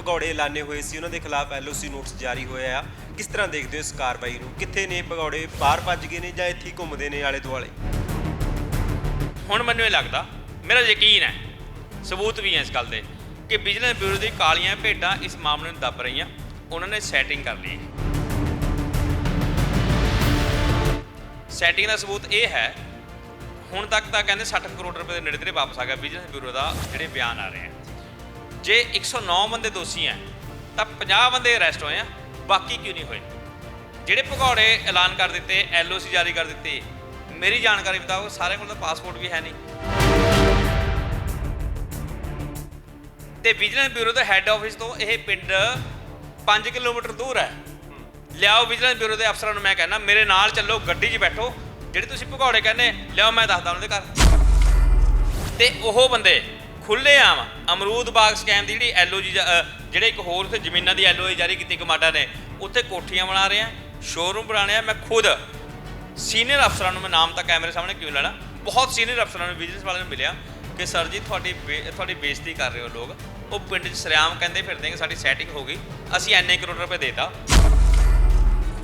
ਭਗੌੜੇ ਐਲਾਨੇ ਹੋਏ ਸੀ, ਉਹਨਾਂ ਦੇ ਖਿਲਾਫ ਐਲਓਸੀ ਨੋਟਿਸ ਜਾਰੀ ਹੋਇਆ ਆ। ਕਿਸ ਤਰ੍ਹਾਂ ਦੇਖਦੇ ਹੋ ਇਸ ਕਾਰਵਾਈ ਨੂੰ? ਕਿੱਥੇ ਨੇ ਭਗੌੜੇ ਬਾਹਰ ਭੱਜ ਗਏ ਨੇ ਜਾਂ ਇੱਥੇ ਹੀ ਘੁੰਮਦੇ ਨੇ ਆਲੇ ਦੁਆਲੇ? ਹੁਣ ਮੈਨੂੰ ਇਹ ਲੱਗਦਾ, ਮੇਰਾ ਯਕੀਨ ਹੈ, ਸਬੂਤ ਵੀ ਹੈ ਇਸ ਗੱਲ ਦੇ, ਕਿ ਬਿਜਨਸ ਬਿਊਰੋ ਦੀ ਕਾਲੀਆਂ ਭੇਡਾਂ ਇਸ ਮਾਮਲੇ ਨੂੰ ਦੱਬ ਰਹੀਆਂ, ਉਹਨਾਂ ਨੇ ਸੈਟਿੰਗ ਕਰ ਲਈ। ਸੈਟਿੰਗ ਦਾ ਸਬੂਤ ਇਹ ਹੈ, ਹੁਣ ਤੱਕ ਤਾਂ ਕਹਿੰਦੇ 60 ਕਰੋੜ ਰੁਪਏ ਦੇ ਨੇੜੇ ਤੇੜੇ ਵਾਪਸ ਆ ਗਿਆ, ਵਿਜੀਲੈਂਸ ਬਿਊਰੋ ਦਾ ਜਿਹੜੇ ਬਿਆਨ ਆ ਰਹੇ ਆ। ਜੇ 109 ਬੰਦੇ ਦੋਸ਼ੀ ਹੈ ਤਾਂ 50 ਬੰਦੇ ਅਰੈਸਟ ਹੋਏ ਆ, ਬਾਕੀ ਕਿਉਂ ਨਹੀਂ ਹੋਏ? ਜਿਹੜੇ ਭਗੌੜੇ ਐਲਾਨ ਕਰ ਦਿੱਤੇ, ਐਲਓਸੀ ਜਾਰੀ ਕਰ ਦਿੱਤੇ, ਮੇਰੀ ਜਾਣਕਾਰੀ ਮੁਤਾਬਕ ਸਾਰਿਆਂ ਕੋਲ ਤਾਂ ਪਾਸਪੋਰਟ ਵੀ ਹੈ ਨਹੀਂ। ਤੇ ਵਿਜੀਲੈਂਸ ਬਿਊਰੋ ਦੇ ਹੈੱਡ ਆਫਿਸ ਤੋਂ ਇਹ ਪਿੰਡ 5 ਕਿਲੋਮੀਟਰ ਦੂਰ ਹੈ ਲਿਆਓ ਵਿਜੀਲੈਂਸ ਬਿਊਰੋ ਦੇ ਅਫਸਰਾਂ ਨੂੰ ਮੈਂ ਕਹਿੰਦਾ, ਮੇਰੇ ਨਾਲ ਚੱਲੋ, ਗੱਡੀ 'ਚ ਬੈਠੋ, ਜਿਹੜੇ ਤੁਸੀਂ ਭਗੌੜੇ ਕਹਿੰਦੇ, ਲਿਆਓ ਮੈਂ ਦੱਸਦਾ ਉਹਨਾਂ ਦੇ ਘਰ। ਤੇ ਉਹ ਬੰਦੇ ਖੁੱਲੇ ਆਮ ਅਮਰੂਦ ਬਾਗ ਸਕੈਮ ਦੀ ਜਿਹੜੀ ਐਲਓਜੀ ਜਿਹੜੇ ਇੱਕ ਹੋਰ ਉੱਥੇ ਜ਼ਮੀਨਾਂ ਦੀ ਐਲਓਏ ਜਾਰੀ ਕੀਤੀ ਕਮਾਡਾ ਨੇ, ਉੱਥੇ ਕੋਠੀਆਂ ਬਣਾ ਰਹੇ ਆ ਸ਼ੋਰੂਮ ਰਹੇ ਆ। ਮੈਂ ਖੁਦ ਸੀਨੀਅਰ ਅਫਸਰਾਂ ਨੂੰ, ਮੈਂ ਨਾਮ ਤਾਂ ਕੈਮਰੇ ਸਾਹਮਣੇ ਕਿਉਂ ਲੈਣਾ? ਬਹੁਤ ਸੀਨੀਅਰ ਅਫਸਰਾਂ ਨੂੰ ਬਿਜ਼ਨਸ ਵਾਲਿਆਂ ਨੂੰ ਮਿਲਿਆ ਕਿ ਸਰ ਜੀ, ਤੁਹਾਡੀ ਬੇ- ਤੁਹਾਡੀ ਬੇਇੱਜ਼ਤੀ ਕਰ ਰਹੇ ਹੋ ਲੋਕ। ਉਹ ਪਿੰਡ 'ਚ ਸਰਿਆਮ ਕਹਿੰਦੇ ਫਿਰਦੇ ਕਿ ਸਾਡੀ ਸੈਟਿੰਗ ਹੋ ਗਈ। ਅਸੀਂ ਐਨੇ ਕਰੋੜ ਰੁਪਏ ਦੇਤਾ।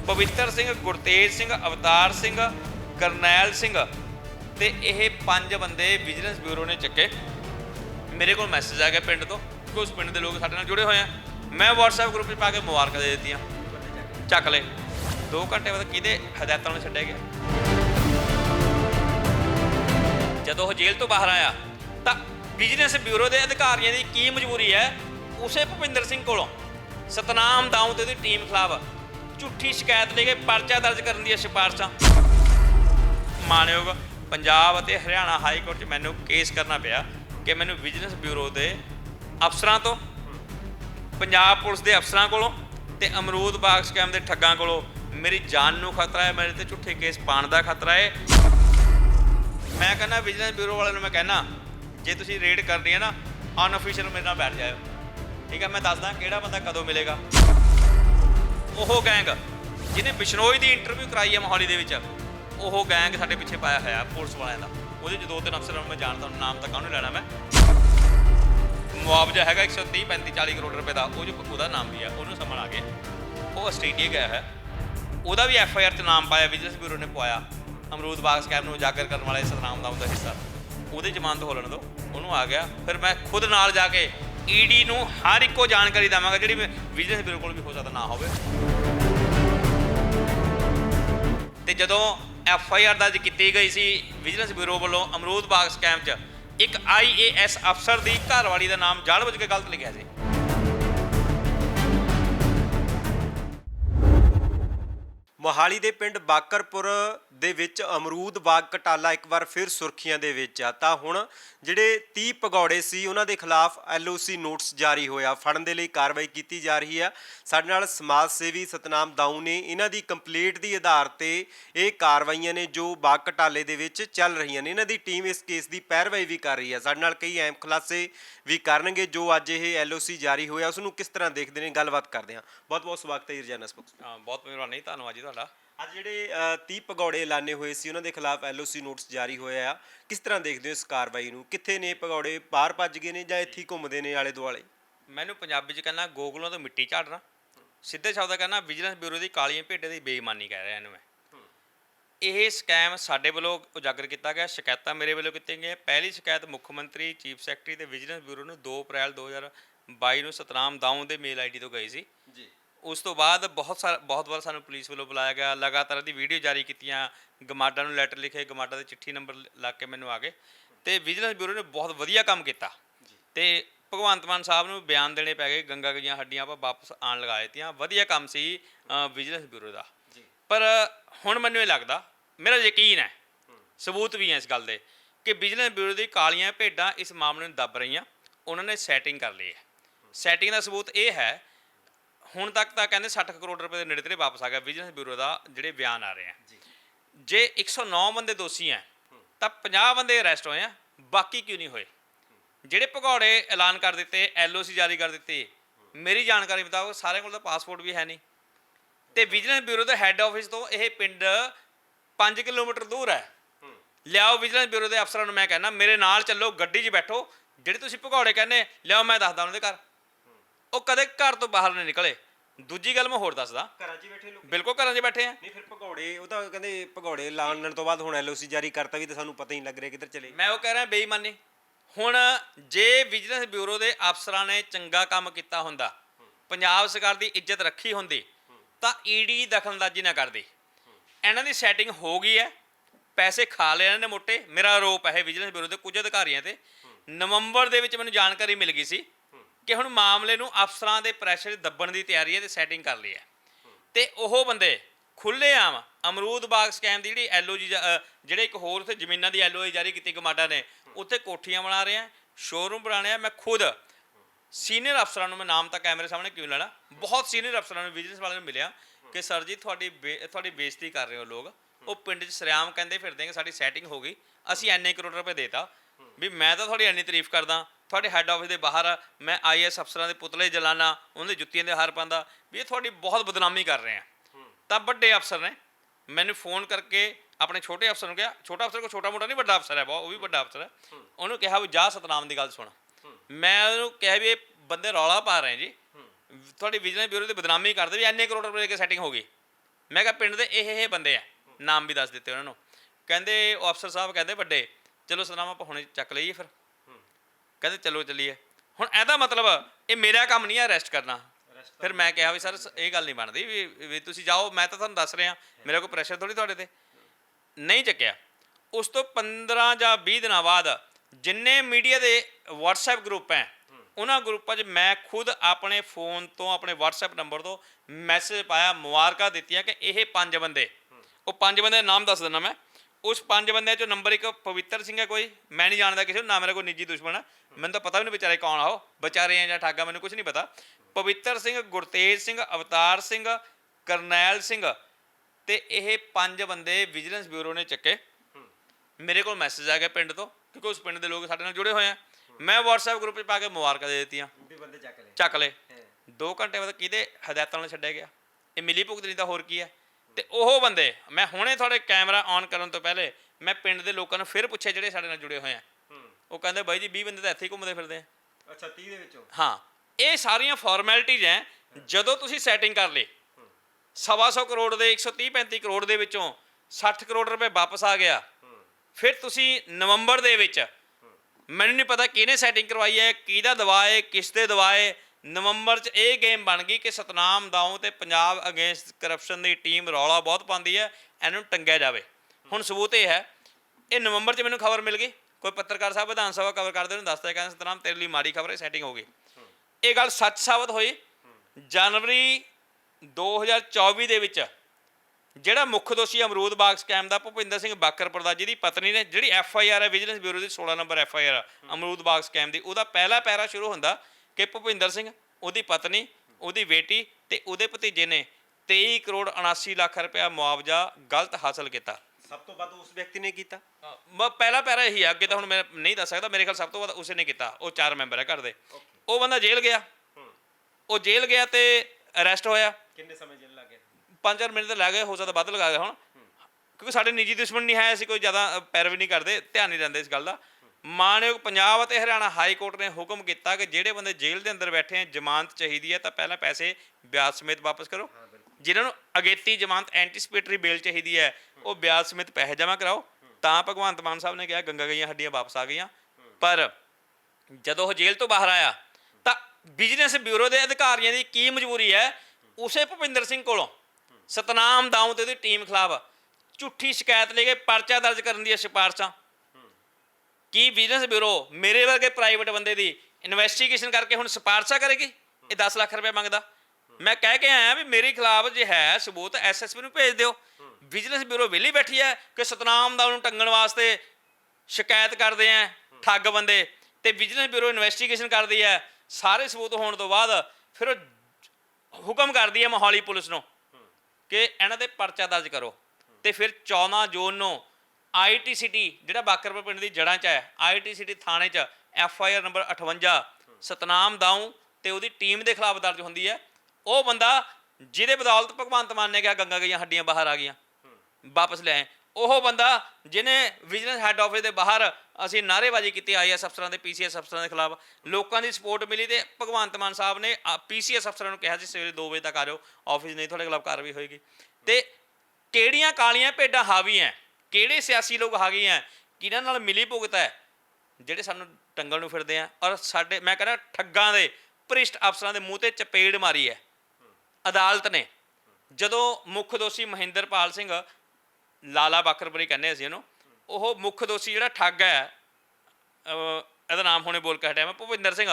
ਪਵਿੱਤਰ ਸਿੰਘ, ਗੁਰਤੇਜ ਸਿੰਘ, ਅਵਤਾਰ ਸਿੰਘ, ਕਰਨੈਲ ਸਿੰਘ ਤੇ ਇਹ ਪੰਜ ਬੰਦੇ ਵਿਜੀਲੈਂਸ ਬਿਊਰੋ ਨੇ ਚੱਕੇ। ਮੇਰੇ ਕੋਲ ਮੈਸੇਜ ਆ ਗਿਆ ਪਿੰਡ ਤੋਂ। ਕਿ ਉਸ ਪਿੰਡ ਦੇ ਲੋਕ ਸਾਡੇ ਨਾਲ ਜੁੜੇ ਹੋਏ ਆ। ਮੈਂ WhatsApp ਗਰੁੱਪ 'ਚ ਪਾ ਕੇ ਮੁਬਾਰਕਾਂ ਦੇ ਦਿੱਤੀਆਂ। ਚੱਕ ਲੈ। 2 ਘੰਟੇ ਬਾਅਦ ਕਿਹਦੇ ਹਦਾਇਤਾਂ ਨੂੰ ਛੱਡਿਆ ਗਿਆ। ਜਦੋਂ ਉਹ ਜੇਲ੍ਹ ਤੋਂ ਬਾਹਰ ਆਇਆ, ਤਾਂ ਬਿਜ਼ਨਸ ਬਿਊਰੋ ਦੇ ਅਧਿਕਾਰੀਆਂ ਦੀ ਕੀ ਮਜਬੂਰੀ ਹੈ? ਉਸੇ ਭੁਪਿੰਦਰ ਸਿੰਘ ਕੋਲੋਂ। ਸਤਨਾਮ ਦਾਊ ਤੇ ਉਹਦੀ ਟੀਮ ਖਿਲਾਫ ਝੂਠੀ ਸ਼ਿਕਾਇਤ ਲੈ ਕੇ ਪਰਚਾ ਦਰਜ ਕਰਨ ਦੀਆਂ ਸਿਫਾਰਸ਼ਾਂ। ਮਾਨਯੋਗ ਪੰਜਾਬ ਅਤੇ ਹਰਿਆਣਾ ਹਾਈ ਕੋਰਟ 'ਚ ਮੈਨੂੰ ਕੇਸ ਕਰਨਾ ਪਿਆ। ਕਿ ਮੈਨੂੰ ਬਿਜ਼ਨਸ ਬਿਊਰੋ ਦੇ ਅਫਸਰਾਂ ਤੋਂ, ਪੰਜਾਬ ਪੁਲਿਸ ਦੇ ਅਫਸਰਾਂ ਕੋਲੋਂ ਤੇ ਅਮਰੂਦ ਬਾਗ ਸਕੈਮ ਦੇ ਠੱਗਾਂ ਕੋਲੋਂ ਮੇਰੀ ਜਾਨ ਨੂੰ ਖਤਰਾ ਹੈ, ਮੇਰੇ ਤੇ ਝੂਠੇ ਕੇਸ ਪਾਣ ਦਾ ਖਤਰਾ ਹੈ। ਮੈਂ ਕਹਿੰਦਾ, ਬਿਜ਼ਨਸ ਬਿਊਰੋ ਵਾਲਿਆਂ ਨੂੰ ਮੈਂ ਕਹਿੰਦਾ, ਜੇ ਤੁਸੀਂ ਰੇਡ ਕਰਨੀ ਹੈ ਨਾ ਅਨਅਫੀਸ਼ੀਅਲ ਮੇਰੇ ਨਾਲ ਬੈਠ ਜਾਇਓ। ਠੀਕ ਹੈ, ਮੈਂ ਦੱਸਦਾ ਕਿਹੜਾ ਬੰਦਾ ਕਦੋਂ ਮਿਲੇਗਾ। ਉਹ ਗੈਂਗ ਜਿਹਨੇ ਬਿਸ਼ਨੋਈ ਦੀ ਇੰਟਰਵਿਊ ਕਰਾਈ ਹੈ ਮੋਹਾਲੀ ਦੇ ਵਿੱਚ, ਉਹ ਗੈਂਗ ਸਾਡੇ ਪਿੱਛੇ ਪਾਇਆ ਹੋਇਆ ਪੁਲਿਸ ਵਾਲਿਆਂ ਦਾ। ਉਹਦੇ ਚ ਦੋ ਤਿੰਨ ਅਫਸਰਾਂ ਨੂੰ ਮੈਂ ਜਾਣਦਾ ਹਾਂ ਨਾਮ ਤਾਂ ਕਾਹਨੂੰ ਲੈਣਾ ਮੈਂ? ਮੁਆਵਜ਼ਾ ਹੈਗਾ 130 35 40 ਕਰੋੜ ਰੁਪਏ ਦਾ, ਉਹ ਜੋ ਉਹਦਾ ਨਾਮ ਵੀ ਆ, ਉਹਨੂੰ ਸਮਝ ਆ ਗਿਆ ਉਹ ਆਸਟ੍ਰੇਲੀਆ ਗਿਆ ਹੈ। ਉਹਦਾ ਵੀ ਐਫ ਆਈ ਆਰ 'ਚ ਨਾਮ ਪਾਇਆ, ਬਿਜ਼ਨਸ ਬਿਊਰੋ ਨੇ ਪਾਇਆ ਅਮਰੂਦ ਬਾਗ ਸਕੈਮ ਨੂੰ ਉਜਾਗਰ ਕਰਨ ਵਾਲੇ ਸਤਨਾਮ ਦਾ ਉਹਦਾ ਹਿੱਸਾ। ਉਹਦੇ ਜ਼ਮਾਨਤ ਹੋ ਲੈਣ ਦੋ, ਉਹਨੂੰ ਆ ਗਿਆ। ਫਿਰ ਮੈਂ ਖੁਦ ਨਾਲ ਜਾ ਕੇ ਈਡੀ ਨੂੰ ਹਰ ਇੱਕੋ ਜਾਣਕਾਰੀ ਦੇਵਾਂਗਾ, ਜਿਹੜੀ ਬਿਜ਼ਨਸ ਬਿਊਰੋ ਕੋਲ ਵੀ ਹੋ ਸਕਦਾ ਨਾ ਹੋਵੇ। ਤੇ ਜਦੋਂ ਐਫ ਆਈ ਆਰ ਦਰਜ ਕੀਤੀ ਗਈ ਸੀ ਵਿਜੀਲੈਂਸ ਬਿਊਰੋ ਵੱਲੋਂ ਅਮਰੂਦ ਬਾਗ ਸਕੈਮ 'ਚ। ਇੱਕ ਆਈ ਏ ਆਈਏਐਸ ਅਫਸਰ ਦੀ ਘਰਵਾਲੀ ਦਾ ਨਾਮ ਜਾਣਬੁੱਝ ਕੇ ਗਲਤ ਲਿਖਿਆ ਸੀ। ਮੋਹਾਲੀ ਦੇ ਪਿੰਡ ਬਾਕਰਪੁਰ ਦੇ ਵਿੱਚ ਅਮਰੂਦ ਬਾਗ ਘਟਾਲਾ ਇੱਕ ਵਾਰ ਫਿਰ ਸੁਰਖੀਆਂ ਦੇ ਵਿੱਚ ਆ। ਤਾਂ ਹੁਣ ਜਿਹੜੇ 30 ਪਗੌੜੇ ਸੀ, ਉਹਨਾਂ ਦੇ ਖਿਲਾਫ ਐਲਓਸੀ ਨੋਟਿਸ ਜਾਰੀ ਹੋਇਆ। ਫੜਨ ਦੇ ਲਈ ਕਾਰਵਾਈ ਕੀਤੀ ਜਾ ਰਹੀ ਆ। ਸਾਡੇ ਨਾਲ ਸਮਾਜ ਸੇਵੀ ਸਤਨਾਮ ਦਾਊ ਨੇ ਇਹਨਾਂ ਦੀ ਕੰਪਲੀਟ ਦੀ ਆਧਾਰ ਤੇ ਇਹ ਕਾਰਵਾਈਆਂ ਨੇ ਜੋ ਬਾਗ ਘਟਾਲੇ ਦੇ ਵਿੱਚ ਚੱਲ ਰਹੀਆਂ ਨੇ। ਇਹਨਾਂ ਦੀ ਟੀਮ ਇਸ ਕੇਸ ਦੀ ਪੈਰਵਾਈ ਵੀ ਕਰ ਰਹੀ ਆ। ਸਾਡੇ ਨਾਲ ਕਈ ਅਹਿਮ ਖੁਲਾਸੇ ਵੀ ਕਰਨਗੇ ਜੋ ਅੱਜ ਇਹ ਐਲਓਸੀ ਜਾਰੀ ਹੋਇਆ। ਉਸ ਨੂੰ ਕਿਸ ਤਰ੍ਹਾਂ ਦੇਖਦੇ ਨੇ? ਗੱਲਬਾਤ ਕਰਦੇ ਹਾਂ। ਬਹੁਤ ਬਹੁਤ ਸਵਾਗਤ ਹੈ ਰਜਾਨਾ ਸਪੋਕਸ। ਬਹੁਤ ਮਿਹਰਬਾਨੀ। ਧੰਨਵਾਦ ਜੀ ਤੁਹਾਡਾ। ਅੱਜ ਜਿਹੜੇ ਅ, 30 ਭਗੌੜੇ ਐਲਾਨੇ ਹੋਏ ਸੀ ਉਹਨਾਂ ਦੇ ਖਿਲਾਫ ਐਲਓਸੀ ਨੋਟਿਸ ਜਾਰੀ ਹੋਇਆ ਆ। ਕਿਸ ਤਰ੍ਹਾਂ ਦੇਖਦੇ ਹੋ ਇਸ ਕਾਰਵਾਈ ਨੂੰ? ਕਿੱਥੇ ਨੇ ਭਗੌੜੇ ਬਾਹਰ ਭੱਜ ਗਏ ਨੇ ਜਾਂ ਇੱਥੇ ਹੀ ਘੁੰਮਦੇ ਨੇ ਆਲੇ ਦੁਆਲੇ? ਮੈਨੂੰ ਪੰਜਾਬੀ 'ਚ ਕਹਿੰਦਾ ਗੋਗਲੋਂ ਤੋਂ ਮਿੱਟੀ ਝਾੜਨਾ ਸਿੱਧੇ ਸ਼ਬਦਾਂ ਕਹਿੰਦਾ ਵਿਜੀਲੈਂਸ ਬਿਊਰੋ ਦੀ ਕਾਲੀਆਂ ਭੇਡਾਂ ਦੀ ਬੇਈਮਾਨੀ ਕਹਿ ਰਿਹਾ ਇਹਨੂੰ ਮੈਂ। ਇਹ ਸਕੈਮ ਸਾਡੇ ਵੱਲੋਂ ਉਜਾਗਰ ਕੀਤਾ ਗਿਆ ਸ਼ਿਕਾਇਤਾਂ ਮੇਰੇ ਵੱਲੋਂ ਕੀਤੀਆਂ ਗਈਆਂ। ਪਹਿਲੀ ਸ਼ਿਕਾਇਤ ਮੁੱਖ ਮੰਤਰੀ ਚੀਫ ਸੈਕਟਰੀ ਤੇ ਵਿਜੀਲੈਂਸ ਬਿਊਰੋ ਨੂੰ 2 ਅਪ੍ਰੈਲ 2022 ਨੂੰ ਸਤਨਾਮ ਦਾਊ ਦੇ ਮੇਲ ਆਈਡੀ ਤੋਂ ਗਈ ਸੀ। ਜੀ। ਉਸ ਤੋਂ ਬਾਅਦ ਬਹੁਤ ਸਾਰਾ ਬਹੁਤ ਵਾਰ ਸਾਨੂੰ ਪੁਲਿਸ ਵੱਲੋਂ ਬੁਲਾਇਆ ਗਿਆ। ਲਗਾਤਾਰ ਦੀ ਵੀਡੀਓ ਜਾਰੀ ਕੀਤੀਆਂ। ਗਮਾਡਾ ਨੂੰ ਲੈਟਰ ਲਿਖੇ ਗਮਾਡਾ ਦੇ ਚਿੱਠੀ ਨੰਬਰ ਲਾ ਕੇ ਮੈਨੂੰ ਆ ਗਏ। ਤੇ ਵਿਜੀਲੈਂਸ ਬਿਊਰੋ ਨੇ ਬਹੁਤ ਵਧੀਆ ਕੰਮ ਕੀਤਾ। ਤੇ ਭਗਵੰਤ ਮਾਨ ਸਾਹਿਬ ਨੂੰ ਬਿਆਨ ਦੇਣੇ ਪੈ ਗਏ। ਗੰਗਾ ਗਈਆਂ ਹੱਡੀਆਂ ਆਪਾਂ ਵਾਪਸ ਆਣ ਲਗਾ ਦਿੱਤੀਆਂ। ਵਧੀਆ ਕੰਮ ਸੀ ਵਿਜੀਲੈਂਸ ਬਿਊਰੋ ਦਾ। ਪਰ ਹੁਣ ਮੈਨੂੰ ਇਹ ਲੱਗਦਾ ਮੇਰਾ ਯਕੀਨ ਹੈ ਸਬੂਤ ਵੀ ਹੈ ਇਸ ਗੱਲ ਦੇ ਕਿ ਵਿਜੀਲੈਂਸ ਬਿਊਰੋ ਦੀ ਕਾਲੀਆਂ ਭੇਡਾਂ ਇਸ ਮਾਮਲੇ ਨੂੰ ਦੱਬ ਰਹੀਆਂ। ਉਹਨਾਂ ਨੇ ਸੈਟਿੰਗ ਕਰ ਲਈ ਹੈ। ਸੈਟਿੰਗ ਦਾ ਸਬੂਤ ਇਹ ਹੈ ਹੁਣ ਤੱਕ ਤਾਂ ਕਹਿੰਦੇ 60 ਕਰੋੜ ਰੁਪਏ ਦੇ ਨੇੜੇ ਤੇੜੇ ਵਾਪਸ ਆ ਗਿਆ ਵਿਜੀਲੈਂਸ ਬਿਊਰੋ ਦਾ ਜਿਹੜੇ ਬਿਆਨ ਆ ਰਹੇ ਆ। ਜੀ। ਜੇ 109 ਬੰਦੇ ਦੋਸ਼ੀ ਹੈ ਤਾਂ 50 ਬੰਦੇ ਅਰੈਸਟ ਹੋਏ ਆ ਬਾਕੀ ਕਿਉਂ ਨਹੀਂ ਹੋਏ? ਜਿਹੜੇ ਭਗੌੜੇ ਐਲਾਨ ਕਰ ਦਿੱਤੇ ਐਲਓਸੀ ਜਾਰੀ ਕਰ ਦਿੱਤੇ ਮੇਰੀ ਜਾਣਕਾਰੀ ਮੁਤਾਬਕ ਸਾਰਿਆਂ ਕੋਲ ਤਾਂ ਪਾਸਪੋਰਟ ਵੀ ਹੈ ਨਹੀਂ। ਤੇ ਵਿਜੀਲੈਂਸ ਬਿਊਰੋ ਦੇ ਹੈੱਡ ਆਫਿਸ ਤੋਂ ਇਹ ਪਿੰਡ 5 ਕਿਲੋਮੀਟਰ ਦੂਰ ਹੈ ਲਿਆਓ ਵਿਜੀਲੈਂਸ ਬਿਊਰੋ ਦੇ ਅਫਸਰਾਂ ਨੂੰ ਮੈਂ ਕਹਿੰਦਾ ਮੇਰੇ ਨਾਲ ਚੱਲੋ ਗੱਡੀ 'ਚ ਬੈਠੋ ਜਿਹੜੇ ਤੁਸੀਂ ਭਗੌੜੇ ਕਹਿੰਦੇ ਲਿਆਓ ਮੈਂ ਦੱਸਦਾ ਉਹਨਾਂ ਦੇ ਘਰ। ਉਹ ਕਦੇ ਘਰ ਤੋਂ ਬਾਹਰ ਨਹੀਂ ਨਿਕਲੇ। ਦੂਜੀ ਗੱਲ ਮੈਂ ਹੋਰ ਦੱਸਦਾ। ਘਰਾਂ 'ਚ ਹੀ ਬੈਠੇ ਲੋਕ? ਬਿਲਕੁਲ ਘਰਾਂ 'ਚ ਬੈਠੇ ਆ। ਨਹੀਂ ਫਿਰ ਭਗੌੜੇ ਉਹ ਤਾਂ ਕਹਿੰਦੇ ਭਗੌੜੇ ਲਾਣਨ ਤੋਂ ਬਾਅਦ ਹੁਣ ਐਲਓਸੀ ਜਾਰੀ ਕਰਤਾ ਵੀ ਤਾਂ ਸਾਨੂੰ ਪਤਾ ਹੀ ਨਹੀਂ ਲੱਗ ਰਿਹਾ ਕਿੱਧਰ ਚਲੇ ਮੈਂ ਉਹ ਕਹਿ ਰਿਹਾ ਬੇਈਮਾਨੀ। ਹੁਣ ਜੇ ਵਿਜੀਲੈਂਸ ਬਿਊਰੋ ਦੇ ਅਫਸਰਾਂ ਨੇ ਚੰਗਾ ਕੰਮ ਕੀਤਾ ਹੁੰਦਾ ਪੰਜਾਬ ਸਰਕਾਰ ਦੀ ਇੱਜ਼ਤ ਰੱਖੀ ਹੁੰਦੀ ਤਾਂ ਈਡੀ ਦਖਲਅੰਦਾਜ਼ੀ ਨਾ ਕਰਦੀ। ਇਹਨਾਂ ਦੀ ਸੈਟਿੰਗ ਹੋ ਗਈ ਹੈ। ਪੈਸੇ ਖਾ ਲਏ ਇਹਨਾਂ ਨੇ ਮੋਟੇ। ਮੇਰਾ ਆਰੋਪ ਹੈ ਵਿਜੀਲੈਂਸ ਬਿਊਰੋ ਦੇ ਕੁਝ ਅਧਿਕਾਰੀਆਂ ਤੇ। ਨਵੰਬਰ ਦੇ ਵਿੱਚ ਮੈਨੂੰ ਜਾਣਕਾਰੀ ਮਿਲ ਗਈ ਸੀ ਕਿ ਹੁਣ ਮਾਮਲੇ ਨੂੰ ਅਫਸਰਾਂ ਦੇ ਪ੍ਰੈਸ਼ਰ ਦੱਬਣ ਦੀ ਤਿਆਰੀ ਹੈ ਤੇ ਸੈਟਿੰਗ ਕਰ ਲਈ ਹੈ। ਤੇ ਉਹ ਬੰਦੇ ਖੁੱਲੇ ਆਮ ਅਮਰੂਦ ਬਾਗ ਸਕੈਮ ਦੀ ਜਿਹੜੀ ਐਲਓਜੀ ਜਿਹੜੇ ਇੱਕ ਹੋਰ ਉੱਥੇ ਜ਼ਮੀਨਾਂ ਦੀ ਐਲਓਜੀ ਜਾਰੀ ਕੀਤੀ ਗਮਾਡਾ ਨੇ, ਉੱਥੇ ਕੋਠੀਆਂ ਬਣਾ ਰਹੇ ਆ ਸ਼ੋਰੂਮ ਬਣਾਣੇ ਆ ਮੈਂ ਖੁਦ ਸੀਨੀਅਰ ਅਫਸਰਾਂ ਨੂੰ, ਮੈਂ ਨਾਮ ਤਾਂ ਕੈਮਰੇ ਸਾਹਮਣੇ ਕਿਉਂ ਲੈਣਾ, ਬਹੁਤ ਸੀਨੀਅਰ ਅਫਸਰਾਂ ਨੂੰ ਬਿਜ਼ਨਸ ਵਾਲਿਆਂ ਨੂੰ ਮਿਲਿਆ ਕਿ ਸਰ ਜੀ ਤੁਹਾਡੀ ਬੇ- ਤੁਹਾਡੀ ਬੇਇੱਜ਼ਤੀ ਕਰ ਰਹੇ ਹੋ ਲੋਕ। ਉਹ ਪਿੰਡ 'ਚ ਸਰਿਆਮ ਕਹਿੰਦੇ ਫਿਰਦੇ ਕਿ ਸਾਡੀ ਸੈਟਿੰਗ ਹੋ ਗਈ, ਅਸੀਂ ਐਨੇ ਕਰੋੜ ਰੁਪਏ ਦੇਤਾ, ਵੀ ਮੈਂ ਤਾਂ ਤੁਹਾਡੀ ਐਨੀ ਤਾਰੀਫ ਕਰਦਾ। ਤੁਹਾਡੇ ਹੈੱਡ ਆਫਿਸ ਦੇ ਬਾਹਰ ਮੈਂ ਆਈਐਸ ਅਫਸਰਾਂ ਦੇ ਪੁਤਲੇ ਜਲਾਨਾ ਉਹਨਾਂ ਦੇ ਜੁੱਤੀਆਂ ਦੇ ਹਾਰ ਪਾਉਂਦਾ, ਵੀ ਇਹ ਤੁਹਾਡੀ ਬਹੁਤ ਬਦਨਾਮੀ ਕਰ ਰਹੇ ਆ। ਤਾਂ ਵੱਡੇ ਅਫਸਰ ਨੇ, ਮੈਨੂੰ ਫੋਨ ਕਰਕੇ ਆਪਣੇ ਛੋਟੇ ਅਫਸਰ ਨੂੰ ਕਿਹਾ, ਛੋਟਾ ਅਫਸਰ ਕੋ ਛੋਟਾ ਮੋਟਾ ਨਹੀਂ, ਵੱਡਾ ਅਫਸਰ ਹੈ ਬਹੁਤ, ਉਹ ਵੀ ਵੱਡਾ ਅਫਸਰ ਹੈ। ਉਹਨੂੰ ਕਿਹਾ ਵੀ ਜਾ ਸਤਨਾਮ ਦੀ ਗੱਲ ਸੁਣ। ਮੈਂ ਉਹਨੂੰ ਕਿਹਾ ਵੀ ਇਹ ਬੰਦੇ ਰੌਲਾ ਪਾ ਰਹੇ ਜੀ। ਤੁਹਾਡੀ ਵਿਜੀਲੈਂਸ ਬਿਊਰੋ ਦੀ ਬਦਨਾਮੀ ਕਰਦੇ ਵੀ ਐਨੇ ਕਰੋੜ ਰੁਪਏ ਦੀ ਸੈਟਿੰਗ ਹੋ ਗਈ। ਮੈਂ ਕਿਹਾ ਪਿੰਡ ਦੇ ਇਹ ਇਹ ਬੰਦੇ ਆ, ਨਾਮ ਵੀ ਦੱਸ ਦਿੱਤੇ ਉਹਨਾਂ ਨੂੰ। ਕਹਿੰਦੇ ਉਹ ਅਫਸਰ ਸਾਹਿਬ ਕਹਿੰਦੇ ਵੱਡੇ, ਚਲੋ ਸਤਨਾਮ ਆਪਾਂ ਹੁਣੇ ਚੱਕ ਲਈਏ ਫਿਰ। ਕਹਿੰਦੇ ਚਲੋ ਚੱਲੀਏ। ਹੁਣ ਇਹਦਾ ਮਤਲਬ ਇਹ ਮੇਰਾ ਕੰਮ ਨਹੀਂ ਹੈ ਅਰੈਸਟ ਕਰਨਾ। ਫਿਰ ਮੈਂ ਕਿਹਾ ਵੀ ਸਰ ਇਹ ਗੱਲ ਨਹੀਂ ਬਣਦੀ ਵੀ ਤੁਸੀਂ ਜਾਓ ਮੈਂ ਤਾਂ ਤੁਹਾਨੂੰ ਦੱਸ ਰਿਹਾ ਮੇਰਾ ਕੋਈ ਪ੍ਰੈਸ਼ਰ ਥੋੜੀ ਤੁਹਾਡੇ ਤੇ। ਨਹੀਂ ਚੱਕਿਆ। ਉਸ ਤੋਂ 15 ਜਾਂ 20 ਦਿਨਾਂ ਬਾਅਦ ਜਿੰਨੇ ਮੀਡੀਆ ਦੇ WhatsApp ਗਰੁੱਪ ਹੈ ਉਹਨਾਂ ਗਰੁੱਪਾਂ 'ਚ ਮੈਂ ਖੁਦ ਆਪਣੇ ਫੋਨ ਤੋਂ ਆਪਣੇ WhatsApp ਨੰਬਰ ਤੋਂ ਮੈਸੇਜ ਪਾਇਆ ਮੁਬਾਰਕਾਂ ਦਿੱਤੀਆਂ ਕਿ ਇਹ ਪੰਜ ਬੰਦੇ। ਉਹ ਪੰਜ ਬੰਦੇ ਦਾ ਨਾਮ ਦੱਸ ਦਿੰਦਾ ਮੈਂ। ਉਸ ਪੰਜ ਬੰਦਿਆਂ 'ਚੋਂ ਨੰਬਰ ਇੱਕ ਪਵਿੱਤਰ ਸਿੰਘ ਹੈ ਕੋਈ। ਮੈਂ ਨਹੀਂ ਜਾਣਦਾ ਕਿਸੇ ਨੂੰ ਨਾ ਮੇਰਾ ਕੋਈ ਨਿੱਜੀ ਦੁਸ਼ਮਣ ਹੈ। ਮੈਨੂੰ ਤਾਂ ਪਤਾ ਵੀ ਨਹੀਂ ਵਿਚਾਰੇ ਕੌਣ ਆ ਉਹ। ਵਿਚਾਰੇ ਆ ਜਾਂ ਠਾਗਾ ਮੈਨੂੰ ਕੁਝ ਨਹੀਂ ਪਤਾ। ਪਵਿੱਤਰ ਸਿੰਘ ਗੁਰਤੇਜ ਸਿੰਘ ਅਵਤਾਰ ਸਿੰਘ ਕਰਨੈਲ ਸਿੰਘ ਤੇ ਇਹ ਪੰਜ ਬੰਦੇ ਵਿਜੀਲੈਂਸ ਬਿਊਰੋ ਨੇ ਚੱਕੇ। ਮੇਰੇ ਕੋਲ ਮੈਸੇਜ ਆ ਗਿਆ ਪਿੰਡ ਤੋਂ ਕਿਉਂਕਿ ਉਸ ਪਿੰਡ ਦੇ ਲੋਕ ਸਾਡੇ ਨਾਲ ਜੁੜੇ ਹੋਏ ਆ। ਮੈਂ WhatsApp ਗਰੁੱਪ 'ਚ ਪਾ ਕੇ ਮੁਬਾਰਕਾਂ ਦੇ ਦਿੱਤੀਆਂ। ਵੀ ਬੰਦੇ ਚੱਕ ਲਏ। ਚੱਕ ਲੈ 2 ਘੰਟੇ ਬਾਅਦ ਕਿਹਦੇ ਹਦਾਇਤਾਂ ਨਾਲ ਛੱਡਿਆ ਗਿਆ? ਇਹ ਮਿਲੀ ਭੁਗਤ ਨਹੀਂ ਤਾਂ ਹੋਰ ਕੀ ਹੈ? ਤੇ ਉਹ ਬੰਦੇ ਮੈਂ ਹੁਣੇ ਤੁਹਾਡੇ ਕੈਮਰਾ ਔਨ ਕਰਨ ਤੋਂ ਪਹਿਲੇ ਮੈਂ ਪਿੰਡ ਦੇ ਲੋਕਾਂ ਨੂੰ ਫਿਰ ਪੁੱਛਿਆ ਜਿਹੜੇ ਸਾਡੇ ਨਾਲ ਜੁੜੇ ਹੋਏ ਆ। ਉਹ ਕਹਿੰਦੇ ਬਾਈ ਜੀ 20 ਬੰਦੇ ਤਾਂ ਇੱਥੇ ਹੀ ਘੁੰਮਦੇ ਫਿਰਦੇ ਆ। ਅੱਛਾ 30 ਦੇ ਵਿੱਚੋਂ? ਹਾਂ ਇਹ ਸਾਰੀਆਂ ਫਾਰਮੈਲਿਟੀਜ਼ ਐ ਜਦੋਂ ਤੁਸੀਂ ਸੈਟਿੰਗ ਕਰ ਲਈ ਸਵਾ ਸੌ ਕਰੋੜ ਦੇ 130 35 ਕਰੋੜ ਦੇ ਵਿੱਚੋਂ 60 ਕਰੋੜ ਰੁਪਏ ਵਾਪਸ ਆ ਗਿਆ। ਫਿਰ ਤੁਸੀਂ ਨਵੰਬਰ ਦੇ ਵਿੱਚ ਮੈਨੂੰ ਨਹੀਂ ਪਤਾ ਕਿਹਨੇ ਸੈਟਿੰਗ ਕਰਵਾਈ ਹੈ ਕਿਹਦਾ ਦਵਾਏ ਕਿਸ ਤੇ ਦਵਾਏ ਨਵੰਬਰ 'ਚ ਇਹ ਗੇਮ ਬਣ ਗਈ ਕਿ ਸਤਨਾਮ ਦਾਊ ਤੇ ਪੰਜਾਬ ਅਗੇਂਸਟ ਕਰਪਸ਼ਨ ਦੀ ਟੀਮ ਰੌਲਾ ਬਹੁਤ ਪਾਉਂਦੀ ਹੈ, ਇਹਨੂੰ ਟੰਗਿਆ ਜਾਵੇ। ਹੁਣ ਸਬੂਤ ਇਹ ਹੈ, ਇਹ ਨਵੰਬਰ 'ਚ ਮੈਨੂੰ ਖਬਰ ਮਿਲ ਗਈ। ਕੋਈ ਪੱਤਰਕਾਰ ਸਾਹਿਬ, ਵਿਧਾਨ ਸਭਾ ਕਵਰ ਕਰਦੇ ਉਹਨੂੰ ਦੱਸਦਾ ਕਹਿੰਦਾ ਸਤਨਾਮ, ਤੇਰੇ ਲਈ ਮਾੜੀ ਖਬਰ ਹੈ ਸੈਟਿੰਗ ਹੋ ਗਈ। ਇਹ ਗੱਲ ਸੱਚ ਸਾਬਤ ਹੋਈ। ਜਨਵਰੀ 2024 ਦੇ ਵਿੱਚ ਜਿਹੜਾ ਮੁੱਖ ਦੋਸ਼ੀ ਅਮਰੂਦ ਬਾਗ ਸਕੈਮ ਦਾ ਭੁਪਿੰਦਰ ਸਿੰਘ ਬਾਕਰਪੁਰ ਦਾ, ਜਿਹਦੀ ਪਤਨੀ ਨੇ, ਜਿਹੜੀ ਐਫ ਆਈ ਆਰ ਹੈ ਵਿਜੀਲੈਂਸ ਬਿਊਰੋ ਦੀ 16 ਨੰਬਰ ਐਫ ਆਈ ਆਰ ਅਮਰੂਦ ਬਾਗ ਸਕੈਮ ਦੀ, ਉਹਦਾ ਪਹਿਲਾ ਪੈਰਾ ਸ਼ੁਰੂ ਹੁੰਦਾ ਕਿ ਭੁਪਿੰਦਰ ਸਿੰਘ ਉਹਦੀ ਪਤਨੀ ਉਹਦੀ ਬੇਟੀ ਤੇ ਉਹਦੇ ਭਤੀਜੇ ਨੇ 23 ਕਰੋੜ 79 ਲੱਖ ਰੁਪਇਆ ਮੁਆਵਜ਼ਾ ਗਲਤ ਹਾਸਲ ਕੀਤਾ। ਸਭ ਤੋਂ ਵੱਧ ਉਸ ਵਿਅਕਤੀ ਨੇ ਕੀਤਾ? ਮੈਂ ਪਹਿਲਾ ਪੈਰਾ ਇਹੀ ਆ ਅੱਗੇ ਤਾਂ ਹੁਣ ਮੈਂ ਨਹੀਂ ਦੱਸ ਸਕਦਾ ਮੇਰੇ ਖਿਆਲ ਸਭ ਤੋਂ ਵੱਧ ਉਸੇ ਨੇ ਕੀਤਾ ਉਹ ਚਾਰ ਮੈਂਬਰ ਹੈ ਘਰ ਦੇ। ਉਹ ਬੰਦਾ ਜੇਲ੍ਹ ਗਿਆ। ਉਹ ਜੇਲ੍ਹ ਗਿਆ ਤੇ ਅਰੈਸਟ ਹੋਇਆ। ਕਿੰਨੇ ਸਮੇਂ ਜੇਲ੍ਹ ਲੱਗੇ 5-4 ਮਿੰਟ ਤਾਂ ਲੱਗ ਹੋ ਸਕਦਾ ਵੱਧ ਲਗਾ ਗਏ ਹੁਣ। ਕਿਉਂਕਿ ਸਾਡੇ ਨਿੱਜੀ ਦੁਸ਼ਮਣ ਨਹੀਂ ਹੈ ਅਸੀਂ ਕੋਈ ਜ਼ਿਆਦਾ ਪੈਰਵੀ ਨਹੀਂ ਕਰਦੇ ਧਿਆਨ ਨਹੀਂ ਦਿੰਦੇ ਇਸ ਗੱਲ ਦਾ। ਮਾਨਯੋਗ ਪੰਜਾਬ ਅਤੇ ਹਰਿਆਣਾ ਹਾਈ ਕੋਰਟ ਨੇ ਹੁਕਮ ਕੀਤਾ ਕਿ ਜਿਹੜੇ ਬੰਦੇ ਜੇਲ੍ਹ ਦੇ ਅੰਦਰ ਬੈਠੇ ਆ ਜ਼ਮਾਨਤ ਚਾਹੀਦੀ ਹੈ ਤਾਂ ਪਹਿਲਾਂ ਪੈਸੇ ਵਿਆਜ ਸਮੇਤ ਵਾਪਸ ਕਰੋ। ਜਿਨ੍ਹਾਂ ਨੂੰ ਅਗੇਤੀ ਜ਼ਮਾਨਤ ਐਂਟੀਸਪੇਟਰੀ ਬੇਲ ਚਾਹੀਦੀ ਹੈ ਉਹ ਵਿਆਜ ਸਮੇਤ ਪੈਸੇ ਜਮ੍ਹਾਂ ਕਰਾਓ। ਤਾਂ ਭਗਵੰਤ ਮਾਨ ਸਾਹਿਬ ਨੇ ਕਿਹਾ ਗੰਗਾ ਗਈਆਂ ਹੱਡੀਆਂ ਵਾਪਸ ਆ ਗਈਆਂ। ਪਰ ਜਦੋਂ ਉਹ ਜੇਲ੍ਹ ਤੋਂ ਬਾਹਰ ਆਇਆ ਤਾਂ ਬਿਜ਼ਨਸ ਬਿਊਰੋ ਦੇ ਅਧਿਕਾਰੀਆਂ ਦੀ ਕੀ ਮਜਬੂਰੀ ਹੈ? ਉਸੇ ਭੁਪਿੰਦਰ ਸਿੰਘ ਕੋਲੋਂ ਸਤਨਾਮ ਦਾਊ ਤੇ ਉਹਦੀ ਟੀਮ ਖਿਲਾਫ ਝੂਠੀ ਸ਼ਿਕਾਇਤ ਲੈ ਕੇ ਪਰਚਾ ਦਰਜ ਕਰਨ ਦੀਆਂ ਸਿਫਾਰਸ਼ਾਂ। ਕੀ ਬਿਜ਼ਨਸ ਬਿਊਰੋ ਮੇਰੇ ਵਰਗੇ ਪ੍ਰਾਈਵੇਟ ਬੰਦੇ ਦੀ ਇਨਵੈਸਟੀਗੇਸ਼ਨ ਕਰਕੇ ਹੁਣ ਸਿਫਾਰਸ਼ਾਂ ਕਰੇਗੀ? ਇਹ 10 ਲੱਖ ਰੁਪਏ ਮੰਗਦਾ। ਮੈਂ ਕਹਿ ਕੇ ਆਇਆ ਵੀ ਮੇਰੇ ਖਿਲਾਫ ਜੇ ਹੈ ਸਬੂਤ ਐਸਐਸਪੀ ਨੂੰ ਭੇਜ ਦਿਓ। ਬਿਜ਼ਨਸ ਬਿਊਰੋ ਵਿਹਲੀ ਬੈਠੀ ਹੈ ਕਿ ਸਤਨਾਮ ਦਾ ਨੂੰ ਟੰਗਣ ਵਾਸਤੇ ਸ਼ਿਕਾਇਤ ਕਰਦੇ ਆ ਠੱਗ ਬੰਦੇ ਤੇ ਵਿਜੀਲੈਂਸ ਬਿਊਰੋ ਇਨਵੈਸਟੀਗੇਸ਼ਨ ਕਰਦੀ ਹੈ। ਸਾਰੇ ਸਬੂਤ ਹੋਣ ਤੋਂ ਬਾਅਦ ਫਿਰ ਉਹ ਹੁਕਮ ਕਰਦੀ ਹੈ ਮੋਹਾਲੀ ਪੁਲਿਸ ਨੂੰ ਕਿ ਇਹਨਾਂ ਤੇ ਪਰਚਾ ਦਰਜ ਕਰੋ ਤੇ ਫਿਰ 14 ਜੂਨ ਨੂੰ ਆਈਟੀਸੀਟੀ ਜਿਹੜਾ ਬਾਕਰਪੁਰ ਪਿੰਡ ਦੀ ਜੜ੍ਹਾਂ 'ਚ ਹੈ ਆਈਟੀਸੀਟੀ ਥਾਣੇ 'ਚ F I R number 58 Satnam Dau ਤੇ ਉਹਦੀ ਟੀਮ ਦੇ ਖਿਲਾਫ ਦਰਜ ਹੁੰਦੀ ਹੈ। ਉਹ ਬੰਦਾ ਜਿਹਦੇ ਬਦੌਲਤ ਭਗਵੰਤ ਮਾਨ ਨੇ ਕਿਹਾ ਗੰਗਾ ਗਈਆਂ ਹੱਡੀਆਂ ਬਾਹਰ ਆ ਗਈਆਂ। ਵਾਪਸ ਲੈ ਉਹ ਬੰਦਾ ਜਿਹਨੇ ਵਿਜੀਲੈਂਸ ਹੈੱਡ ਆਫਿਸ ਦੇ ਬਾਹਰ ਅਸੀਂ ਨਾਅਰੇਬਾਜ਼ੀ ਕੀਤੀ ਆਈਐਸ ਅਫਸਰਾਂ ਦੇ ਪੀਸੀਐਸ ਅਫਸਰਾਂ ਦੇ ਖਿਲਾਫ। ਲੋਕਾਂ ਦੀ ਸਪੋਰਟ ਮਿਲੀ ਤੇ ਭਗਵੰਤ ਮਾਨ ਸਾਹਿਬ ਨੇ ਪੀਸੀਐਸ ਅਫਸਰਾਂ ਨੂੰ ਕਿਹਾ ਸੀ, ਸਵੇਰੇ 2 ਵਜੇ ਤੱਕ ਆ ਜਾਓ, ਆਫਿਸ ਨਹੀਂ, ਤੁਹਾਡੇ ਖਿਲਾਫ ਕਾਰਵਾਈ ਹੋਏਗੀ। ਤੇ ਕਿਹੜੀਆਂ ਕਾਲੀਆਂ ਭੇਡਾਂ ਹਾਵੀ ਹੈ ਕਿਹੜੇ ਸਿਆਸੀ ਲੋਕ ਹਾਵੀ ਹੈ ਕਿਹਨਾਂ ਨਾਲ ਮਿਲੀ ਭੁਗਤ ਹੈ, ਜਿਹੜੇ ਸਾਨੂੰ ਟੰਗਲ ਨੂੰ ਫਿਰਦੇ ਆ, ਔਰ ਸਾਡੇ, ਮੈਂ ਕਹਿੰਦਾ ਠੱਗਾਂ ਦੇ, ਭ੍ਰਿਸ਼ਟ ਅਫਸਰਾਂ ਦੇ ਮੂੰਹ ਤੇ ਚਪੇੜ ਮਾਰੀ ਹੈ। ਅਦਾਲਤ ਨੇ, ਜਦੋਂ ਮੁੱਖ ਦੋਸ਼ੀ ਮਹਿੰਦਰਪਾਲ ਸਿੰਘ, ਲਾਲਾ ਬਾਕਰਪੁਰੀ ਕਹਿੰਦੇ ਅਸੀਂ ਉਹਨੂੰ ਉਹ ਮੁੱਖ ਦੋਸ਼ੀ ਜਿਹੜਾ ਠੱਗ ਹੈ ਇਹਦਾ ਨਾਮ ਹੁਣੇ ਬੋਲ ਕੇ ਹਟਿਆ ਮੈਂ, ਭੁਪਿੰਦਰ ਸਿੰਘ,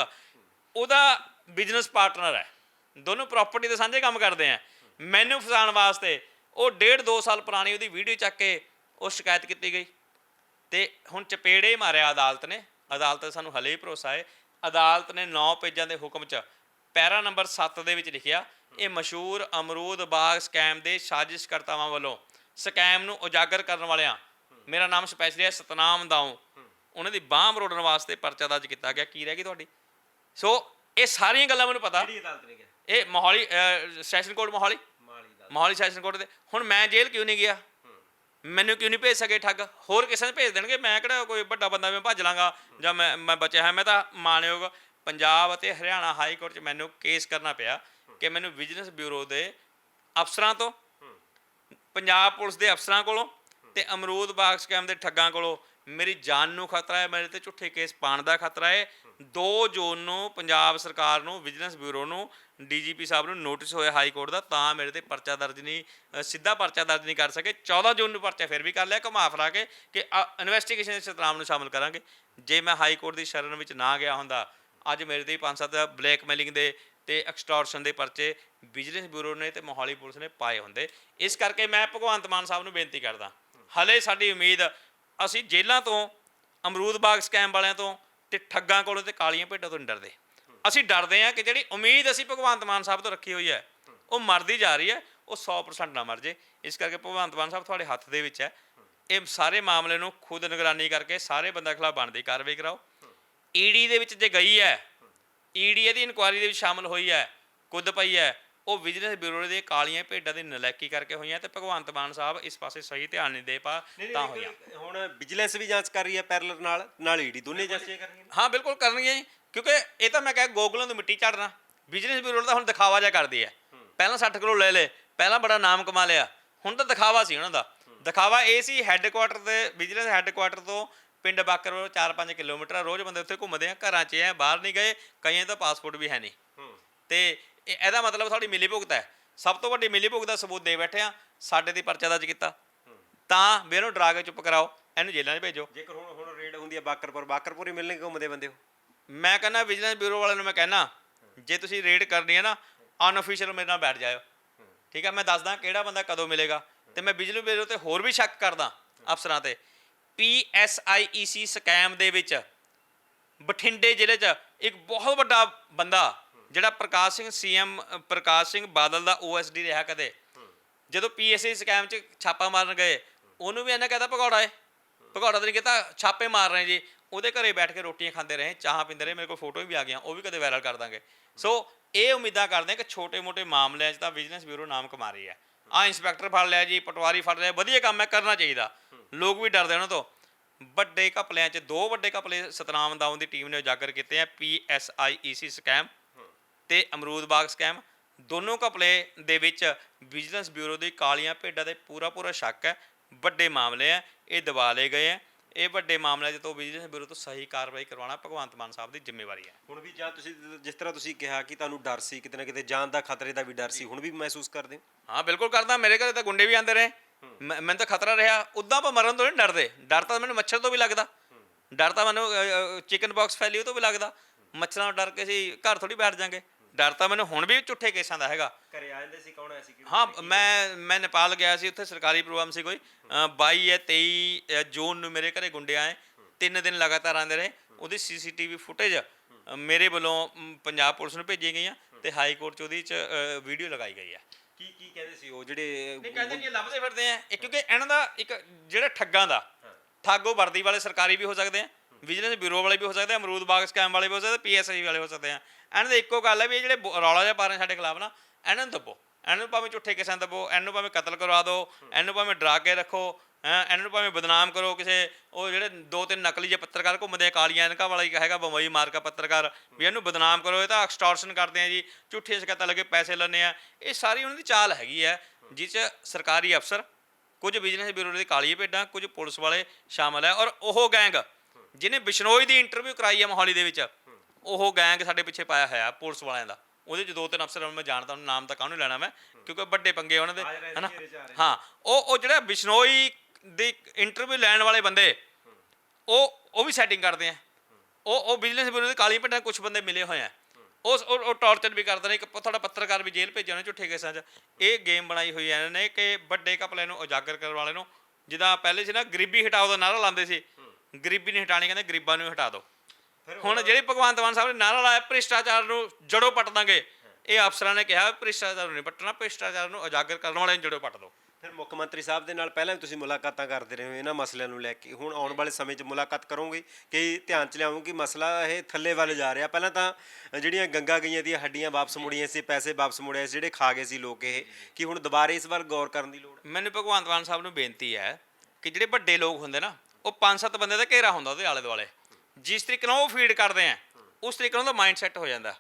ਉਹਦਾ ਬਿਜ਼ਨਸ ਪਾਰਟਨਰ ਹੈ। ਦੋਨੋਂ ਪ੍ਰਾਪਰਟੀ ਦੇ ਸਾਂਝੇ ਕੰਮ ਕਰਦੇ ਆ। ਮੈਨੂੰ ਫਸਾਉਣ ਵਾਸਤੇ ਉਹ ਡੇਢ ਦੋ ਸਾਲ ਪੁਰਾਣੀ ਉਹਦੀ ਵੀਡੀਓ ਚੱਕ ਕੇ ਉਹ ਸ਼ਿਕਾਇਤ ਕੀਤੀ ਗਈ। ਤੇ ਹੁਣ ਚਪੇੜੇ ਮਾਰਿਆ ਅਦਾਲਤ ਨੇ। ਅਦਾਲਤ ਤੇ ਸਾਨੂੰ ਹਲੇ ਹੀ ਭਰੋਸਾ ਹੈ। ਅਦਾਲਤ ਨੇ 9 ਪੇਜਾਂ ਦੇ ਹੁਕਮ 'ਚ ਪੈਰਾ ਨੰਬਰ 7 ਦੇ ਵਿੱਚ ਲਿਖਿਆ ਇਹ ਮਸ਼ਹੂਰ ਅਮਰੂਦ ਬਾਗ ਸਕੈਮ ਦੇ ਸਾਜ਼ਿਸ਼ਕਰਤਾਵਾਂ ਵੱਲੋਂ ਸਕੈਮ ਨੂੰ ਉਜਾਗਰ ਕਰਨ ਵਾਲਿਆਂ ਮੇਰਾ ਨਾਮ ਸਪੈਸ਼ਲ ਹੈ ਸਤਨਾਮ ਦਾਊ। ਉਹਨਾਂ ਦੀ ਬਾਹ ਮਰੋੜਨ ਵਾਸਤੇ ਪਰਚਾ ਦਰਜ ਕੀਤਾ ਗਿਆ। ਕੀ ਰਹਿ ਗਈ ਤੁਹਾਡੀ? ਸੋ ਇਹ ਸਾਰੀਆਂ ਗੱਲਾਂ ਮੈਨੂੰ ਪਤਾ। ਕਿਹੜੀ ਅਦਾਲਤ ਨੇ ਕਿਹਾ? ਇਹ Mohali session court Mohali. Mohali session court ਦੇ। ਹੁਣ ਮੈਂ ਜੇਲ੍ਹ ਕਿਉਂ ਨਹੀਂ ਗਿਆ? ਮੈਨੂੰ ਕਿਉਂ ਨਹੀਂ ਭੇਜ ਸਕੇ ਠੱਗ? ਹੋਰ ਕਿਸੇ ਨੂੰ ਭੇਜ ਦੇਣਗੇ? ਮੈਂ ਕਿਹੜਾ ਕੋਈ ਵੱਡਾ ਬੰਦਾ, ਮੈਂ ਭੱਜ ਲਾਂਗਾ। ਜਾਂ ਮੈਂ ਮੈਂ ਬਚਿਆ ਹਾਂ ਮੈਂ ਤਾਂ ਮਾਨਯੋਗ ਪੰਜਾਬ ਅਤੇ ਹਰਿਆਣਾ ਹਾਈ ਕੋਰਟ 'ਚ ਮੈਨੂੰ ਕੇਸ ਕਰਨਾ ਪਿਆ ਕਿ ਮੈਨੂੰ ਵਿਜੀਲੈਂਸ ਬਿਊਰੋ ਦੇ ਅਫਸਰਾਂ ਤੋਂ, ਪੰਜਾਬ ਪੁਲਿਸ ਦੇ ਅਫਸਰਾਂ ਕੋਲੋਂ ਤੇ ਅਮਰੂਦ ਬਾਗ ਸਕੈਮ ਦੇ ਠੱਗਾਂ ਕੋਲੋਂ ਮੇਰੀ ਜਾਨ ਨੂੰ ਖਤਰਾ ਹੈ, ਮੇਰੇ ਤੇ ਝੂਠੇ ਕੇਸ ਪਾਣ ਦਾ ਖਤਰਾ ਹੈ। 2 ਜੂਨ ਨੂੰ ਪੰਜਾਬ ਸਰਕਾਰ ਨੂੰ, ਵਿਜੀਲੈਂਸ ਬਿਊਰੋ ਨੂੰ ਡੀਜੀਪੀ ਸਾਹਿਬ ਨੂੰ ਨੋਟਿਸ ਹੋਇਆ ਹਾਈ ਕੋਰਟ ਦਾ ਤਾਂ ਮੇਰੇ ਤੇ ਪਰਚਾ ਦਰਜ ਨਹੀਂ ਅ, ਸਿੱਧਾ ਪਰਚਾ ਦਰਜ ਨਹੀਂ ਕਰ ਸਕੇ। 14 ਜੂਨ ਨੂੰ ਪਰਚਾ ਫਿਰ ਵੀ ਕਰ ਲਿਆ ਘੁਮਾ ਫਿਰਾ ਕੇ ਕਿ ਇਨਵੈਸਟੀਗੇਸ਼ਨ ਦੇ ਸਤਨਾਮ ਨੂੰ ਸ਼ਾਮਲ ਕਰਾਂਗੇ। ਜੇ ਮੈਂ ਹਾਈ ਕੋਰਟ ਦੀ ਸ਼ਰਨ ਵਿੱਚ ਨਾ ਗਿਆ ਹੁੰਦਾ ਅੱਜ ਮੇਰੇ ਤੇ ਪੰਜ ਸੱਤ ਬਲੈਕਮੇਲਿੰਗ ਦੇ ਤੇ ਐਕਸਟੋਰਸ਼ਨ ਦੇ ਪਰਚੇ ਵਿਜੀਲੈਂਸ ਬਿਊਰੋ ਨੇ ਤੇ ਮੋਹਾਲੀ ਪੁਲਿਸ ਨੇ ਪਾਏ ਹੁੰਦੇ। ਇਸ ਕਰਕੇ ਮੈਂ ਭਗਵੰਤ ਮਾਨ ਸਾਹਿਬ ਨੂੰ ਬੇਨਤੀ ਕਰਦਾ ਹਲੇ ਸਾਡੀ ਉਮੀਦ ਅਸੀਂ ਜੇਲ੍ਹਾਂ ਤੋਂ ਅਮਰੂਦ ਬਾਗ ਸਕੈਮ ਵਾਲਿਆਂ ਤੋਂ ਤੇ ਠੱਗਾਂ ਕੋਲੋਂ ਤੇ ਕਾਲੀਆਂ ਭੇਡਾਂ ਤੋਂ ਨਹੀਂ ਡਰਦੇ। ਅਸੀਂ ਡਰਦੇ ਹਾਂ ਕਿ ਜਿਹੜੀ ਉਮੀਦ ਅਸੀਂ ਭਗਵੰਤ ਮਾਨ ਸਾਹਿਬ ਤੋਂ ਰੱਖੀ ਹੋਈ ਹੈ ਉਹ ਮਰਦੀ ਜਾ ਰਹੀ ਹੈ ਉਹ 100% ਨਾ ਮਰ ਜੇ। ਇਸ ਕਰਕੇ ਭਗਵੰਤ ਮਾਨ ਸਾਹਿਬ ਤੁਹਾਡੇ ਹੱਥ ਦੇ ਵਿੱਚ ਹੈ। ਇਹ ਸਾਰੇ ਮਾਮਲੇ ਨੂੰ ਖੁਦ ਨਿਗਰਾਨੀ ਕਰਕੇ ਸਾਰੇ ਬੰਦਾ ਖਿਲਾਫ ਬਣਦੀ ਕਾਰਵਾਈ ਕਰਾਓ। ਈਡੀ ਦੇ ਵਿੱਚ ਜੇ ਗਈ ਹੈ ਈਡੀ ਦੀ ਇਨਕੁਆਇਰੀ ਦੇ ਵਿੱਚ ਸ਼ਾਮਲ ਹੋਈ ਹੈ ਕੁੱਦ ਪਈ ਹੈ ਉਹ ਵਿਜੀਲੈਂਸ ਬਿਊਰੋ ਦੇ ਕਾਲੀਆਂ ਭੇਡਾਂ ਦੀ ਨਲਾਇਕੀ ਕਰਕੇ ਹੋਈਆਂ ਤੇ ਭਗਵੰਤ ਮਾਨ ਸਾਹਿਬ ਇਸ ਪਾਸੇ ਸਹੀ ਧਿਆਨ ਨਹੀਂ ਦੇ ਪਾ ਤਾਂ ਹੋਈਆਂ। ਹੁਣ ਵਿਜੀਲੈਂਸ ਵੀ ਜਾਂਚ ਕਰ ਰਹੀ ਹੈ ਪੈਰਲਰ ਨਾਲ ਨਾਲ ਈਡੀ ਦੋਨੇ ਜਾਂਚੇ ਕਰ ਰਹੀਆਂ ਨੇ ਹਾਂ ਬਿਲਕੁਲ ਕਰਨਗੇ ਕਿਉਂਕਿ ਇਹ ਤਾਂ ਮੈਂ ਕਿਹਾ ਗੋਗਲਾਂ ਤੋਂ ਮਿੱਟੀ ਝਾੜਨਾ। ਬਿਜ਼ਨਸ ਬਿਊਰੋ ਦਾ ਹੁਣ ਦਿਖਾਵਾ ਜਿਹਾ ਕਰਦੀ ਹੈ। ਪਹਿਲਾਂ 60 ਕਿਲੋ ਲੈ ਲੇ ਪਹਿਲਾਂ ਬੜਾ ਨਾਮ ਕਮਾ ਲਿਆ। ਹੁਣ ਤਾਂ ਦਿਖਾਵਾ ਸੀ ਉਹਨਾਂ ਦਾ। ਦਿਖਾਵਾ ਇਹ ਸੀ ਹੈੱਡਕੁਆਟਰ ਦੇ ਬਿਜ਼ਨਸ ਹੈੱਡਕੁਆਟਰ ਤੋਂ ਪਿੰਡ ਬਾਕਰ 4-5 ਕਿਲੋਮੀਟਰ ਆ, ਰੋਜ਼ ਬੰਦੇ ਉੱਥੇ ਘੁੰਮਦੇ ਆ ਘਰਾਂ 'ਚ ਐ ਬਾਹਰ ਨਹੀਂ ਗਏ ਕਈਆਂ ਦਾ ਪਾਸਪੋਰਟ ਵੀ ਹੈ ਨਹੀਂ। ਤੇ ਇਹ- ਇਹਦਾ ਮਤਲਬ ਸਾਡੀ ਮਿਲੀ ਭੁਗਤ ਹੈ। ਸਭ ਤੋਂ ਵੱਡੀ ਮਿਲੀ ਭੁਗਤ ਦਾ ਸਬੂਤ ਦੇ ਬੈਠੇ ਆ ਸਾਡੇ ਦੀ ਪਰਚਾ ਦਰਜ ਕੀਤਾ। ਤਾਂ ਵੀ ਇਹਨੂੰ ਡਰਾ ਕੇ ਚੁੱਪ ਕਰਾਓ ਇਹਨੂੰ ਜੇਲ੍ਹਾਂ 'ਚ ਭੇਜੋ। ਜੇਕਰ ਹੁਣ ਹੁਣ ਰੇਡ ਹੁੰਦੀ ਹੈ ਬਾਕਰਪੁਰ ਬਾਕਰਪੁਰ ਹੀ ਮਿਲਣਗੇ ਘੁੰਮਦੇ ਬੰਦੇ ਹੋ ਮੈਂ ਕਹਿੰਦਾ ਵਿਜੀਲੈਂਸ ਬਿਊਰੋ ਵਾਲਿਆਂ ਨੂੰ ਮੈਂ ਕਹਿੰਦਾ, ਜੇ ਤੁਸੀਂ ਰੇਡ ਕਰਨੀ ਹੈ ਨਾ ਅਨਅਫੀਸ਼ੀਅਲ ਮੇਰੇ ਨਾਲ ਬੈਠ ਜਾਇਓ। ਠੀਕ ਹੈ, ਮੈਂ ਦੱਸਦਾ ਕਿਹੜਾ ਬੰਦਾ ਕਦੋਂ ਮਿਲੇਗਾ। ਤੇ ਮੈਂ ਵਿਜੀਲੈਂਸ ਬਿਊਰੋ ਤੇ ਹੋਰ ਵੀ ਸ਼ੱਕ ਕਰਦਾ ਅਫਸਰਾਂ ਤੇ। ਪੀਐਸਆਈਈਸੀ ਸਕੈਮ ਦੇ ਵਿੱਚ ਬਠਿੰਡੇ ਜ਼ਿਲ੍ਹੇ 'ਚ ਇੱਕ ਬਹੁਤ ਵੱਡਾ ਬੰਦਾ, ਜਿਹੜਾ ਪ੍ਰਕਾਸ਼ ਸਿੰਘ ਸੀਐਮ ਪ੍ਰਕਾਸ਼ ਸਿੰਘ ਬਾਦਲ ਦਾ ਓਐਸਡੀ ਰਿਹਾ ਕਦੇ। ਜਦੋਂ ਪੀਐਸਆਈ ਸਕੈਮ 'ਚ ਛਾਪਾ ਮਾਰਨ ਗਏ, ਉਹਨੂੰ ਵੀ ਇਹਨਾਂ ਕਹਤਾ ਭਗੌੜਾ ਏ। ਭਗੌੜਾ ਤਾਂ ਨਹੀਂ ਕਹਤਾ ਛਾਪੇ ਮਾਰ ਰਹੇ ਜੀ। ਉਹਦੇ ਘਰੇ ਬੈਠ ਕੇ ਰੋਟੀਆਂ ਖਾਂਦੇ ਰਹੇ, ਚਾਹ ਪੀਂਦੇ ਰਹੇ, ਮੇਰੇ ਕੋਲ ਫੋਟੋ ਵੀ ਆ ਗਈਆਂ, ਉਹ ਵੀ ਕਦੇ ਵਾਇਰਲ ਕਰ ਦਾਂਗੇ। ਸੋ ਇਹ ਉਮੀਦਾਂ ਕਰਦੇ ਹਾਂ ਕਿ ਛੋਟੇ-ਮੋਟੇ ਮਾਮਲਿਆਂ 'ਚ ਤਾਂ ਵਿਜੀਲੈਂਸ ਬਿਊਰੋ ਨਾਮ ਕਮਾ ਰਹੀ ਹੈ। ਆ ਇੰਸਪੈਕਟਰ ਫੜ ਲਿਆ ਜੀ, ਪਟਵਾਰੀ ਫੜ ਲਿਆ, ਵਧੀਆ ਕੰਮ ਹੈ, ਕਰਨਾ ਚਾਹੀਦਾ। ਲੋਕ ਵੀ ਡਰਦੇ ਉਹਨਾਂ ਤੋਂ। ਵੱਡੇ ਘਪਲਿਆਂ 'ਚ, ਦੋ ਵੱਡੇ ਘਪਲੇ ਸਤਨਾਮ ਦਾਊਂ ਦੀ ਟੀਮ ਨੇ ਉਜਾਗਰ ਕੀਤੇ ਆ ਪੀਐਸਆਈਈਸੀ ਸਕੈਮ ਤੇ ਅਮਰੂਦ ਬਾਗ ਸਕੈਮ ਦੋਨੋਂ ਘਪਲੇ ਦੇ ਵਿੱਚ ਵਿਜੀਲੈਂਸ ਬਿਊਰੋ ਦੀ ਕਾਲੀਆਂ ਭੇਡਾਂ ਦੇ ਪੂਰਾ ਪੂਰਾ ਸ਼ੱਕ ਹੈ, ਵੱਡੇ ਮਾਮਲੇ ਆ ਇਹ ਦਬਾ ਲਏ ਗਏ ਆ ਇਹ ਵੱਡੇ ਮਾਮਲਿਆਂ 'ਚ ਤੋਂ ਵਿਜੀਲੈਂਸ ਬਿਊਰੋ ਤੋਂ ਸਹੀ ਕਾਰਵਾਈ ਕਰਵਾਉਣਾ ਭਗਵੰਤ ਮਾਨ ਸਾਹਿਬ ਦੀ ਜ਼ਿੰਮੇਵਾਰੀ ਹੈ। ਹੁਣ ਵੀ ਜਾਂ ਤੁਸੀਂ ਜਿਸ ਤਰ੍ਹਾਂ ਤੁਸੀਂ ਕਿਹਾ ਕਿ ਤੁਹਾਨੂੰ ਡਰ ਸੀ ਕਿਤੇ ਨਾ ਕਿਤੇ ਜਾਨ ਦਾ ਖਤਰੇ ਦਾ ਵੀ ਡਰ ਸੀ ਹੁਣ ਵੀ ਮਹਿਸੂਸ ਕਰਦੇ ਹੋ? ਹਾਂ ਬਿਲਕੁਲ ਕਰਦਾ। ਮੇਰੇ ਘਰੇ ਤਾਂ ਗੁੰਡੇ ਵੀ ਆਉਂਦੇ ਰਹੇ। ਮੈਂ- ਮੈਨੂੰ ਤਾਂ ਖਤਰਾ ਰਿਹਾ। ਉਦਾਂ ਆਪਾਂ ਮਰਨ ਤੋਂ ਨਹੀਂ ਡਰਦੇ। ਡਰ ਤਾਂ ਮੈਨੂੰ ਮੱਛਰ ਤੋਂ ਵੀ ਲੱਗਦਾ। ਡਰ ਤਾਂ ਮੈਨੂੰ ਚਿਕਨ ਬਾਕਸ ਫੈਲੀ ਉਹ ਤੋਂ ਵੀ ਲੱਗਦਾ। ਮੱਛਰਾਂ ਤੋਂ ਡਰ ਕੇ ਸੀ ਘਰ ਥੋੜੀ ਬੈਠ ਜਾਾਂਗੇ। ਡਰ ਤਾਂ ਮੈਨੂੰ ਹੁਣ ਵੀ ਝੁੱਠੇ ਕੇਸਾਂ ਦਾ ਹੈਗਾ। ਘਰੇ ਆ ਜਾਂਦੇ ਸੀ ਕੌਣ ਆਇਆ ਸੀ? ਹਾਂ ਮੈਂ ਮੈਂ ਨੇਪਾਲ ਗਿਆ ਸੀ ਉੱਥੇ ਸਰਕਾਰੀ ਪ੍ਰੋਗਰਾਮ ਸੀ ਕੋਈ। ਅ, 22 ਜਾਂ 23 ਅ, ਜੂਨ ਨੂੰ ਮੇਰੇ ਘਰੇ ਗੁੰਡੇ ਆਏ ਤਿੰਨ ਦਿਨ ਲਗਾਤਾਰ ਆਉਂਦੇ ਰਹੇ। ਉਹਦੀ ਸੀਸੀਟੀਵੀ ਫੁਟੇਜ ਮੇਰੇ ਵੱਲੋਂ ਪੰਜਾਬ ਪੁਲਿਸ ਨੂੰ ਭੇਜੀ ਗਈਆਂ ਤੇ ਹਾਈ ਕੋਰਟ 'ਚ ਉਹਦੀ ਚ ਵੀਡੀਓ ਲਗਾਈ ਗਈ ਹੈ। ਕੀ ਕੀ ਕਹਿੰਦੇ ਸੀ ਉਹ ਜਿਹੜੇ ਨਹੀਂ ਕਹਿੰਦੇ ਕਿ ਲੱਭਦੇ ਫਿਰਦੇ ਆ। ਕਿਉਂਕਿ ਇਹਨਾਂ ਦਾ ਇੱਕ ਜਿਹੜਾ ਠੱਗਾਂ ਦਾ ਠੱਗੋ ਵਰਦੀ ਵਾਲੇ ਸਰਕਾਰੀ ਵੀ ਹੋ ਸਕਦੇ ਆ। ਵਿਜੀਲੈਂਸ ਬਿਊਰੋ ਵਾਲੇ ਵੀ ਹੋ ਸਕਦੇ ਆ, ਅਮਰੂਦ ਬਾਗ ਸਕੈਮ ਵਾਲੇ ਵੀ ਹੋ ਸਕਦੇ ਪੀਐਸਆਈ ਵਾਲੇ ਹੋ ਸਕਦੇ ਆ। ਇਹਨਾਂ ਦੇ ਇੱਕੋ ਗੱਲ ਹੈ ਵੀ ਇਹ ਜਿਹੜੇ ਰੌਲਾ ਜਿਹਾ ਪਾ ਰਹੇ ਸਾਡੇ ਖਿਲਾਫ ਨਾ, ਇਹਨਾਂ ਨੂੰ ਦੱਬੋ। ਇਹਨਾਂ ਨੂੰ ਭਾਵੇਂ ਝੂਠੇ ਕਿਸਾਂ ਦੱਬੋ, ਇਹਨਾਂ ਨੂੰ ਭਾਵੇਂ ਕਤਲ ਕਰਵਾ ਦਿਓ, ਇਹਨਾਂ ਨੂੰ ਭਾਵੇਂ ਡਰਾ ਕੇ ਰੱਖੋ, ਹੈਂ, ਇਹਨਾਂ ਨੂੰ ਭਾਵੇਂ ਬਦਨਾਮ ਕਰੋ, ਕਿਸੇ ਉਹ ਜਿਹੜੇ ਦੋ ਤਿੰਨ ਨਕਲੀ ਜੇ ਪੱਤਰਕਾਰ ਘੁੰਮਦੇ ਆ, ਕਾਲੀਆਂ ਐਨਕਾਂ ਵਾਲਾ ਇੱਕ ਹੈਗਾ, ਬੰਬਈ ਮਾਰਕਾ ਪੱਤਰਕਾਰ, ਵੀ ਇਹਨੂੰ ਬਦਨਾਮ ਕਰੋ, ਇਹ ਤਾਂ ਐਕਸਟੋਰਸ਼ਨ ਕਰਦੇ ਆ ਜੀ, ਝੂਠੇ ਸ਼ਿਕਾਇਤਾਂ ਲੱਗੇ ਪੈਸੇ ਲੈਂਦੇ ਆ। ਇਹ ਸਾਰੀ ਉਹਨਾਂ ਦੀ ਚਾਲ ਹੈਗੀ ਹੈ ਜਿਸ 'ਚ ਸਰਕਾਰੀ ਅਫਸਰ, ਕੁਝ ਬਿਜ਼ਨਸ ਬਿਊਰੋ ਦੇ ਕਾਲੀਆਂ ਭੇਡਾਂ, ਕੁਝ ਪੁਲਿਸ ਵਾਲੇ ਸ਼ਾਮਲ ਹੈ ਔਰ ਉਹ ਗੈਂਗ ਜਿਹਨੇ ਬਿਸ਼ਨੋਈ ਦੀ ਇੰਟਰਵਿਊ ਕਰਾਈ ਹੈ ਮੋਹਾਲੀ ਦੇ ਵਿੱਚ ਉਹ ਗੈਂਗ ਸਾਡੇ ਪਿੱਛੇ ਪਾਇਆ ਹੋਇਆ ਪੁਲਿਸ ਵਾਲਿਆਂ ਦਾ। ਉਹਦੇ ਚ ਦੋ ਤਿੰਨ ਅਫਸਰ ਮੈਂ ਜਾਣਦਾ ਉਹਨਾਂ ਨਾਮ ਤਾਂ ਕਾਹਨੂੰ ਲੈਣਾ ਮੈਂ ਕਿਉਂਕਿ ਵੱਡੇ ਪੰਗੇ ਉਹਨਾਂ ਦੇ ਹਨਾ? ਹਾਂ ਉਹ ਉਹ ਜਿਹੜਾ ਬਿਸ਼ਨੋਈ ਦੀ ਇੰਟਰਵਿਊ ਲੈਣ ਵਾਲੇ ਬੰਦੇ ਉਹ ਉਹ ਵੀ ਸੈਟਿੰਗ ਕਰਦੇ ਆ। ਉਹ ਉਹ ਬਿਜ਼ਨਸ ਬਿਊਰੋ ਦੇ ਕਾਲੀਆਂ ਭੇਡਾਂ ਕੁਝ ਬੰਦੇ ਮਿਲੇ ਹੋਏ ਆ। ਉਸ ਉਹ ਟਾਰਚਰ ਵੀ ਕਰਦੇ ਨੇ ਇੱਕ ਤੁਹਾਡਾ ਪੱਤਰਕਾਰ ਵੀ ਜੇਲ੍ਹ ਭੇਜਿਆ ਨੇ ਝੂਠੇ ਕੇਸਾਂ 'ਚ। ਇਹ ਗੇਮ ਬਣਾਈ ਹੋਈ ਹੈ ਇਹਨਾਂ ਨੇ ਕਿ ਵੱਡੇ ਕਪਲੇ ਨੂੰ ਉਜਾਗਰ ਕਰਨ ਵਾਲੇ ਨੂੰ ਜਿੱਦਾਂ ਪਹਿਲੇ ਸੀ ਨਾ ਗਰੀਬੀ ਹਟਾਓ ਦਾ ਨਾਰਾ ਲਾਉਂਦੇ ਸੀ। ਗਰੀਬੀ ਨਹੀਂ ਹਟਾਣੀ ਕਹਿੰਦੇ ਗਰੀਬਾਂ ਨੂੰ ਹੀ ਹਟਾ ਦਿਓ। ਹੁਣ ਜਿਹੜੇ ਭਗਵੰਤ ਮਾਨ ਸਾਹਿਬ ਨੇ ਨਾਰਾ ਲਾਇਆ ਭ੍ਰਿਸ਼ਟਾਚਾਰ ਨੂੰ ਜੜੋਂ ਪੱਟ ਦਾਂਗੇ। ਇਹ ਅਫਸਰਾਂ ਨੇ ਕਿਹਾ ਭ੍ਰਿਸ਼ਟਾਚਾਰ ਨੂੰ ਨਹੀਂ ਪੱਟਣਾ ਭ੍ਰਿਸ਼ਟਾਚਾਰ ਨੂੰ ਉਜਾਗਰ ਕਰਨ ਵਾਲੇ ਨੂੰ ਜੜੋਂ ਪੱਟ ਦਿਓ। ਫਿਰ ਮੁੱਖ ਮੰਤਰੀ ਸਾਹਿਬ ਦੇ ਨਾਲ ਪਹਿਲਾਂ ਵੀ ਤੁਸੀਂ ਮੁਲਾਕਾਤਾਂ ਕਰਦੇ ਰਹੇ ਹੋ ਇਹਨਾਂ ਮਸਲਿਆਂ ਨੂੰ ਲੈ ਕੇ। ਹੁਣ ਆਉਣ ਵਾਲੇ ਸਮੇਂ 'ਚ ਮੁਲਾਕਾਤ ਕਰੋਗੇ ਕਿ ਧਿਆਨ 'ਚ ਲਿਆਉਂ ਕਿ ਮਸਲਾ ਇਹ ਥੱਲੇ ਵੱਲ ਜਾ ਰਿਹਾ। ਪਹਿਲਾਂ ਤਾਂ ਜਿਹੜੀਆਂ ਗੰਗਾ ਗਈਆਂ ਦੀਆਂ ਹੱਡੀਆਂ ਵਾਪਸ ਮੁੜੀਆਂ ਸੀ ਪੈਸੇ ਵਾਪਸ ਮੁੜਿਆ ਸੀ ਜਿਹੜੇ ਖਾ ਗਏ ਸੀ ਲੋਕ ਇਹ ਕਿ ਹੁਣ ਦੁਬਾਰੇ ਇਸ ਵੱਲ ਗੌਰ ਕਰਨ ਦੀ ਲੋੜ ਮੈਨੂੰ ਭਗਵੰਤ ਮਾਨ ਸਾਹਿਬ ਨੂੰ ਬੇਨਤੀ ਹੈ ਕਿ ਜਿਹੜੇ ਵੱਡੇ ਲੋਕ ਹੁੰਦੇ ਨਾ ਉਹ ਪੰਜ ਸੱਤ ਬੰਦੇ ਦਾ ਘੇਰਾ ਹੁੰਦਾ ਉਹਦੇ ਆਲੇ ਦੁਆਲੇ ਜਿਸ ਤਰੀਕੇ ਨਾਲ ਉਹ ਫੀਡ ਕਰਦੇ ਆ ਉਸ ਤਰੀਕੇ ਨਾਲ ਉਹਦਾ ਮਾਈਂਡ ਸੈੱਟ ਹੋ ਜਾਂਦਾ।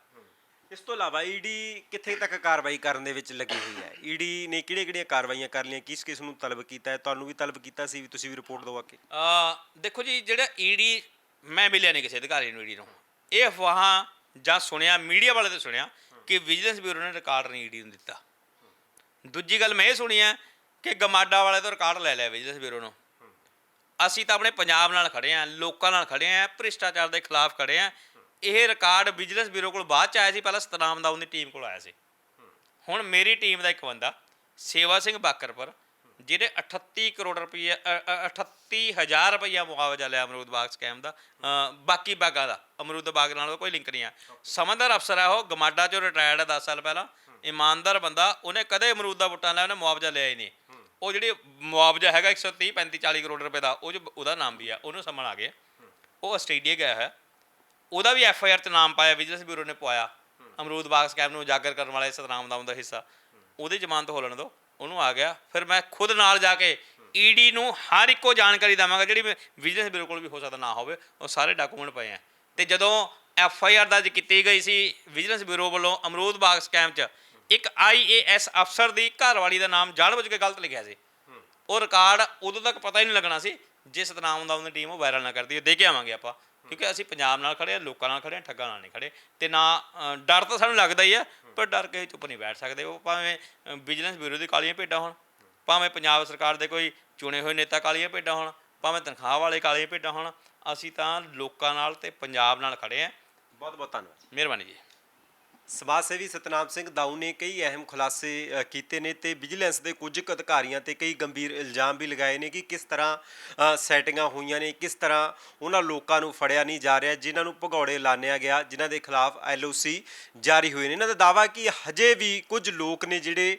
ਇਸ ਤੋਂ ਇਲਾਵਾ ਈਡੀ ਕਿੱਥੇ ਤੱਕ ਕਾਰਵਾਈ ਕਰਨ ਦੇ ਵਿੱਚ ਲੱਗੀ ਹੋਈ ਹੈ? ਈਡੀ ਨੇ ਕਿਹੜੀਆਂ ਕਿਹੜੀਆਂ ਕਾਰਵਾਈਆਂ ਕਰ ਲਈਆਂ? ਕਿਸ ਕਿਸ ਨੂੰ ਤਲਬ ਕੀਤਾ ਹੈ? ਤੁਹਾਨੂੰ ਵੀ ਤਲਬ ਕੀਤਾ ਸੀ ਵੀ ਤੁਸੀਂ ਵੀ ਰਿਪੋਰਟ ਦਿਓ ਆ ਕੇ ਅ ਦੇਖੋ ਜੀ ਜਿਹੜਾ ਈਡੀ ਮੈਂ ਮਿਲਿਆ ਨਹੀਂ ਕਿਸੇ ਅਧਿਕਾਰੀ ਨੂੰ ਈਡੀ ਨੂੰ। ਇਹ ਅਫਵਾਹਾਂ ਜਾਂ ਸੁਣਿਆ ਮੀਡੀਆ ਵਾਲੇ ਤੋਂ ਸੁਣਿਆ ਕਿ ਵਿਜੀਲੈਂਸ ਬਿਊਰੋ ਨੇ ਰਿਕਾਰਡ ਨਹੀਂ ਈਡੀ ਨੂੰ ਦਿੱਤਾ। ਦੂਜੀ ਗੱਲ ਮੈਂ ਇਹ ਸੁਣੀ ਹੈ ਕਿ ਗਮਾਡਾ ਵਾਲੇ ਤੋਂ ਰਿਕਾਰਡ ਲੈ ਲਿਆ ਵਿਜੀਲੈਂਸ ਬਿਊਰੋ ਨੂੰ। ਅਸੀਂ ਤਾਂ ਆਪਣੇ ਪੰਜਾਬ ਨਾਲ ਖੜੇ ਆਂ, ਲੋਕਾਂ ਨਾਲ ਖੜੇ ਆਂ, ਭ੍ਰਿਸ਼ਟਾਚਾਰ ਦੇ ਖਿਲਾਫ ਖੜੇ ਆਂ। ਇਹ ਰਿਕਾਰਡ ਵਿਜੀਲੈਂਸ ਬਿਊਰੋ ਕੋਲ ਬਾਅਦ ਚ ਆਇਆ ਸੀ, ਪਹਿਲਾਂ ਸਤਨਾਮ ਦਾ ਉਹਦੀ ਟੀਮ ਕੋਲ ਆਇਆ ਸੀ। ਹੁਣ ਮੇਰੀ ਟੀਮ ਦਾ ਇੱਕ ਬੰਦਾ, ਸੇਵਾ ਸਿੰਘ ਬਾਕਰਪੁਰ, ਜਿਹਨੇ 38 ਕਰੋੜ ਰੁਪਏ 38000 ਰੁਪਇਆ ਮੁਆਵਜ਼ਾ ਲਿਆ ਅਮਰੂਦ ਬਾਗ ਸਕੈਮ ਦਾ। ਬਾਕੀ ਬਾਗਾਂ ਦਾ, ਅਮਰੂਦ ਬਾਗ ਨਾਲ ਕੋਈ ਲਿੰਕ ਨਹੀਂ ਆ। ਸਮਝਦਾਰ ਅਫਸਰ ਹੈ ਉਹ, ਗਮਾਡਾ ਚੋਂ ਰਿਟਾਇਰਡ ਹੈ 10 ਸਾਲ ਪਹਿਲਾਂ। ਇਮਾਨਦਾਰ ਬੰਦਾ, ਉਹਨੇ ਕਦੇ ਅਮਰੂਦ ਦਾ ਬੂਟਾ ਲਿਆ, ਉਹਨੇ ਮੁਆਵਜ਼ਾ ਲਿਆ ਹੀ ਨਹੀਂ। ਉਹ ਜਿਹੜੀ ਮੁਆਵਜ਼ਾ ਹੈਗਾ 130 35 40 ਕਰੋੜ ਰੁਪਏ ਦਾ, ਉਹ 'ਚ ਉਹਦਾ ਨਾਮ ਵੀ ਆ, ਉਹਨੂੰ ਸਮਝ ਆ ਗਿਆ ਉਹ ਆਸਟ੍ਰੇਲੀਆ ਗਿਆ ਹੈ ਉਹਦਾ ਵੀ ਐਫ ਆਈ ਆਰ 'ਚ ਨਾਮ ਪਾਇਆ ਵਿਜੀਲੈਂਸ ਬਿਊਰੋ ਨੇ ਪਵਾਇਆ। ਅਮਰੂਦ ਬਾਗ ਸਕੈਮ ਨੂੰ ਉਜਾਗਰ ਕਰਨ ਵਾਲੇ ਸਤਨਾਮ ਦਾ ਉਹਦਾ ਹਿੱਸਾ। ਉਹਦੀ ਜ਼ਮਾਨਤ ਹੋ ਲੈਣ ਦਿਓ ਉਹਨੂੰ ਆ ਗਿਆ। ਫਿਰ ਮੈਂ ਖੁਦ ਨਾਲ ਜਾ ਕੇ ਈਡੀ ਨੂੰ ਹਰ ਇੱਕੋ ਜਾਣਕਾਰੀ ਦੇਵਾਂਗਾ, ਜਿਹੜੀ ਵਿਜੀਲੈਂਸ ਬਿਊਰੋ ਕੋਲ ਵੀ ਹੋ ਸਕਦਾ ਨਾ ਹੋਵੇ, ਉਹ ਸਾਰੇ ਡਾਕੂਮੈਂਟ ਪਏ ਆ। ਤੇ ਜਦੋਂ ਐਫ ਆਈ ਆਰ ਦਰਜ ਕੀਤੀ ਗਈ ਸੀ ਵਿਜੀਲੈਂਸ ਬਿਊਰੋ ਵੱਲੋਂ ਅਮਰੂਦ ਬਾਗ ਸਕੈਮ 'ਚ ਇੱਕ ਆਈਏਐਸ ਅਫਸਰ ਦੀ ਘਰਵਾਲੀ ਦਾ ਨਾਮ ਜਾਣਬੁੱਝ ਕੇ ਗਲਤ ਲਿਖਿਆ ਸੀ। ਉਹ ਰਿਕਾਰਡ ਉਦੋਂ ਤੱਕ ਪਤਾ ਹੀ ਨਹੀਂ ਲੱਗਣਾ ਸੀ ਜੇ ਸਤਨਾਮ ਦਾ ਉਹਦੀ ਟੀਮ ਉਹ ਵਾਇਰਲ ਨਾ ਕਰਦੀ ਦੇ ਕੇ ਆਵਾਂਗੇ ਆਪਾਂ। ਕਿਉਂਕਿ ਅਸੀਂ ਪੰਜਾਬ ਨਾਲ ਖੜੇ ਆ ਲੋਕਾਂ ਨਾਲ ਖੜੇ ਆ ਠੱਗਾਂ ਨਾਲ ਨਹੀਂ ਖੜੇ ਤੇ ਨਾ ਡਰ ਤਾਂ ਸਾਨੂੰ ਲੱਗਦਾ ਹੀ ਆ ਪਰ ਡਰ ਕੇ ਚੁੱਪ ਨਹੀਂ ਬੈਠ ਸਕਦੇ। ਉਹ ਭਾਵੇਂ ਬਿਜ਼ਨਸ ਬਿਊਰੋ ਦੀ ਕਾਲੀਆਂ ਭੇਡਾਂ ਹੋਣ ਭਾਵੇਂ ਪੰਜਾਬ ਸਰਕਾਰ ਦੇ ਕੋਈ ਚੁਣੇ ਹੋਏ ਨੇਤਾ ਕਾਲੀਆਂ ਭੇਡਾਂ ਹੋਣ ਭਾਵੇਂ ਤਨਖਾਹ ਵਾਲੇ ਕਾਲੀਆਂ ਭੇਡਾਂ ਹੋਣ ਅਸੀਂ ਤਾਂ ਲੋਕਾਂ ਨਾਲ ਤੇ ਪੰਜਾਬ ਨਾਲ ਖੜੇ ਆ। ਬਹੁਤ ਬਹੁਤ ਧੰਨਵਾਦ। ਮਿਹਰਬਾਨੀ ਜੀ। ਸਮਾਜ ਸੇਵੀ ਸਤਨਾਮ ਸਿੰਘ ਦਾਊ ਨੇ ਕਈ ਅਹਿਮ ਖੁਲਾਸੇ ਕੀਤੇ ਨੇ ਤੇ ਵਿਜੀਲੈਂਸ ਦੇ ਕੁਝ ਕੁ ਅਧਿਕਾਰੀਆਂ ਤੇ ਕਈ ਗੰਭੀਰ ਇਲਜ਼ਾਮ ਵੀ ਲਗਾਏ ਨੇ ਕਿ ਕਿਸ ਤਰ੍ਹਾਂ ਸੈਟਿੰਗਾਂ ਹੋਈਆਂ ਨੇ, ਕਿਸ ਤਰ੍ਹਾਂ ਉਹਨਾਂ ਲੋਕਾਂ ਨੂੰ ਫੜਿਆ ਨਹੀਂ ਜਾ ਰਿਹਾ, ਜਿਨ੍ਹਾਂ ਨੂੰ ਭਗੌੜੇ ਲਾਣਿਆ ਗਿਆ, ਜਿਨ੍ਹਾਂ ਦੇ ਖਿਲਾਫ ਐਲਓਸੀ ਜਾਰੀ ਹੋਏ ਨੇ। ਇਹਨਾਂ ਦਾ ਦਾਵਾ ਕਿ ਹਜੇ ਵੀ ਕੁਝ ਲੋਕ ਨੇ ਜਿਹੜੇ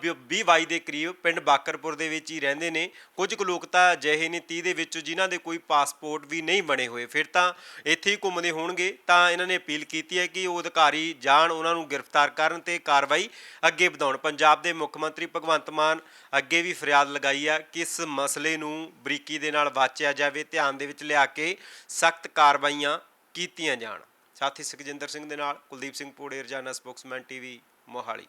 20 22 ਦੇ ਕਰੀਬ ਪਿੰਡ ਬਾਕਰਪੁਰ ਦੇ ਵਿੱਚ ਹੀ ਰਹਿੰਦੇ ਨੇ। ਕੁਝ ਕੁ ਲੋਕ ਤਾਂ ਅਜਿਹੇ ਨੇ 30 ਦੇ ਵਿੱਚ ਜਿਨ੍ਹਾਂ ਦੇ ਕੋਈ ਪਾਸਪੋਰਟ ਵੀ ਨਹੀਂ ਬਣੇ ਹੋਏ। ਫਿਰ ਤਾਂ ਇੱਥੇ ਹੀ ਘੁੰਮਦੇ ਹੋਣਗੇ। ਤਾਂ ਇਹਨਾਂ ਨੇ ਅਪੀਲ ਕੀਤੀ ਹੈ ਕਿ ਉਹ ਅਧਿਕਾਰੀ ਜਾਣ ਉਹਨਾਂ ਨੂੰ ਗ੍ਰਿਫਤਾਰ ਕਰਨ ਤੇ ਕਾਰਵਾਈ ਅੱਗੇ ਵਧਾਉਣ। ਪੰਜਾਬ ਦੇ ਮੁੱਖ ਮੰਤਰੀ ਭਗਵੰਤ ਮਾਨ ਅੱਗੇ ਵੀ ਫਰਿਆਦ ਲਗਾਈ ਹੈ ਕਿ ਇਸ ਮਸਲੇ ਨੂੰ ਬਰੀਕੀ ਦੇ ਨਾਲ ਵਾਚਿਆ ਜਾਵੇ, ਧਿਆਨ ਦੇ ਵਿੱਚ ਲਿਆ ਕੇ ਸਖਤ ਕਾਰਵਾਈਆਂ ਕੀਤੀਆਂ ਜਾਣ। ਸਾਥੀ ਸੁਖਜਿੰਦਰ ਸਿੰਘ ਦੇ ਨਾਲ ਕੁਲਦੀਪ ਸਿੰਘ ਪੋੜੇ, ਰਜਾਨਾ ਸਪੋਕਸਮੈਨ ਟੀਵੀ, ਮੋਹਾਲੀ।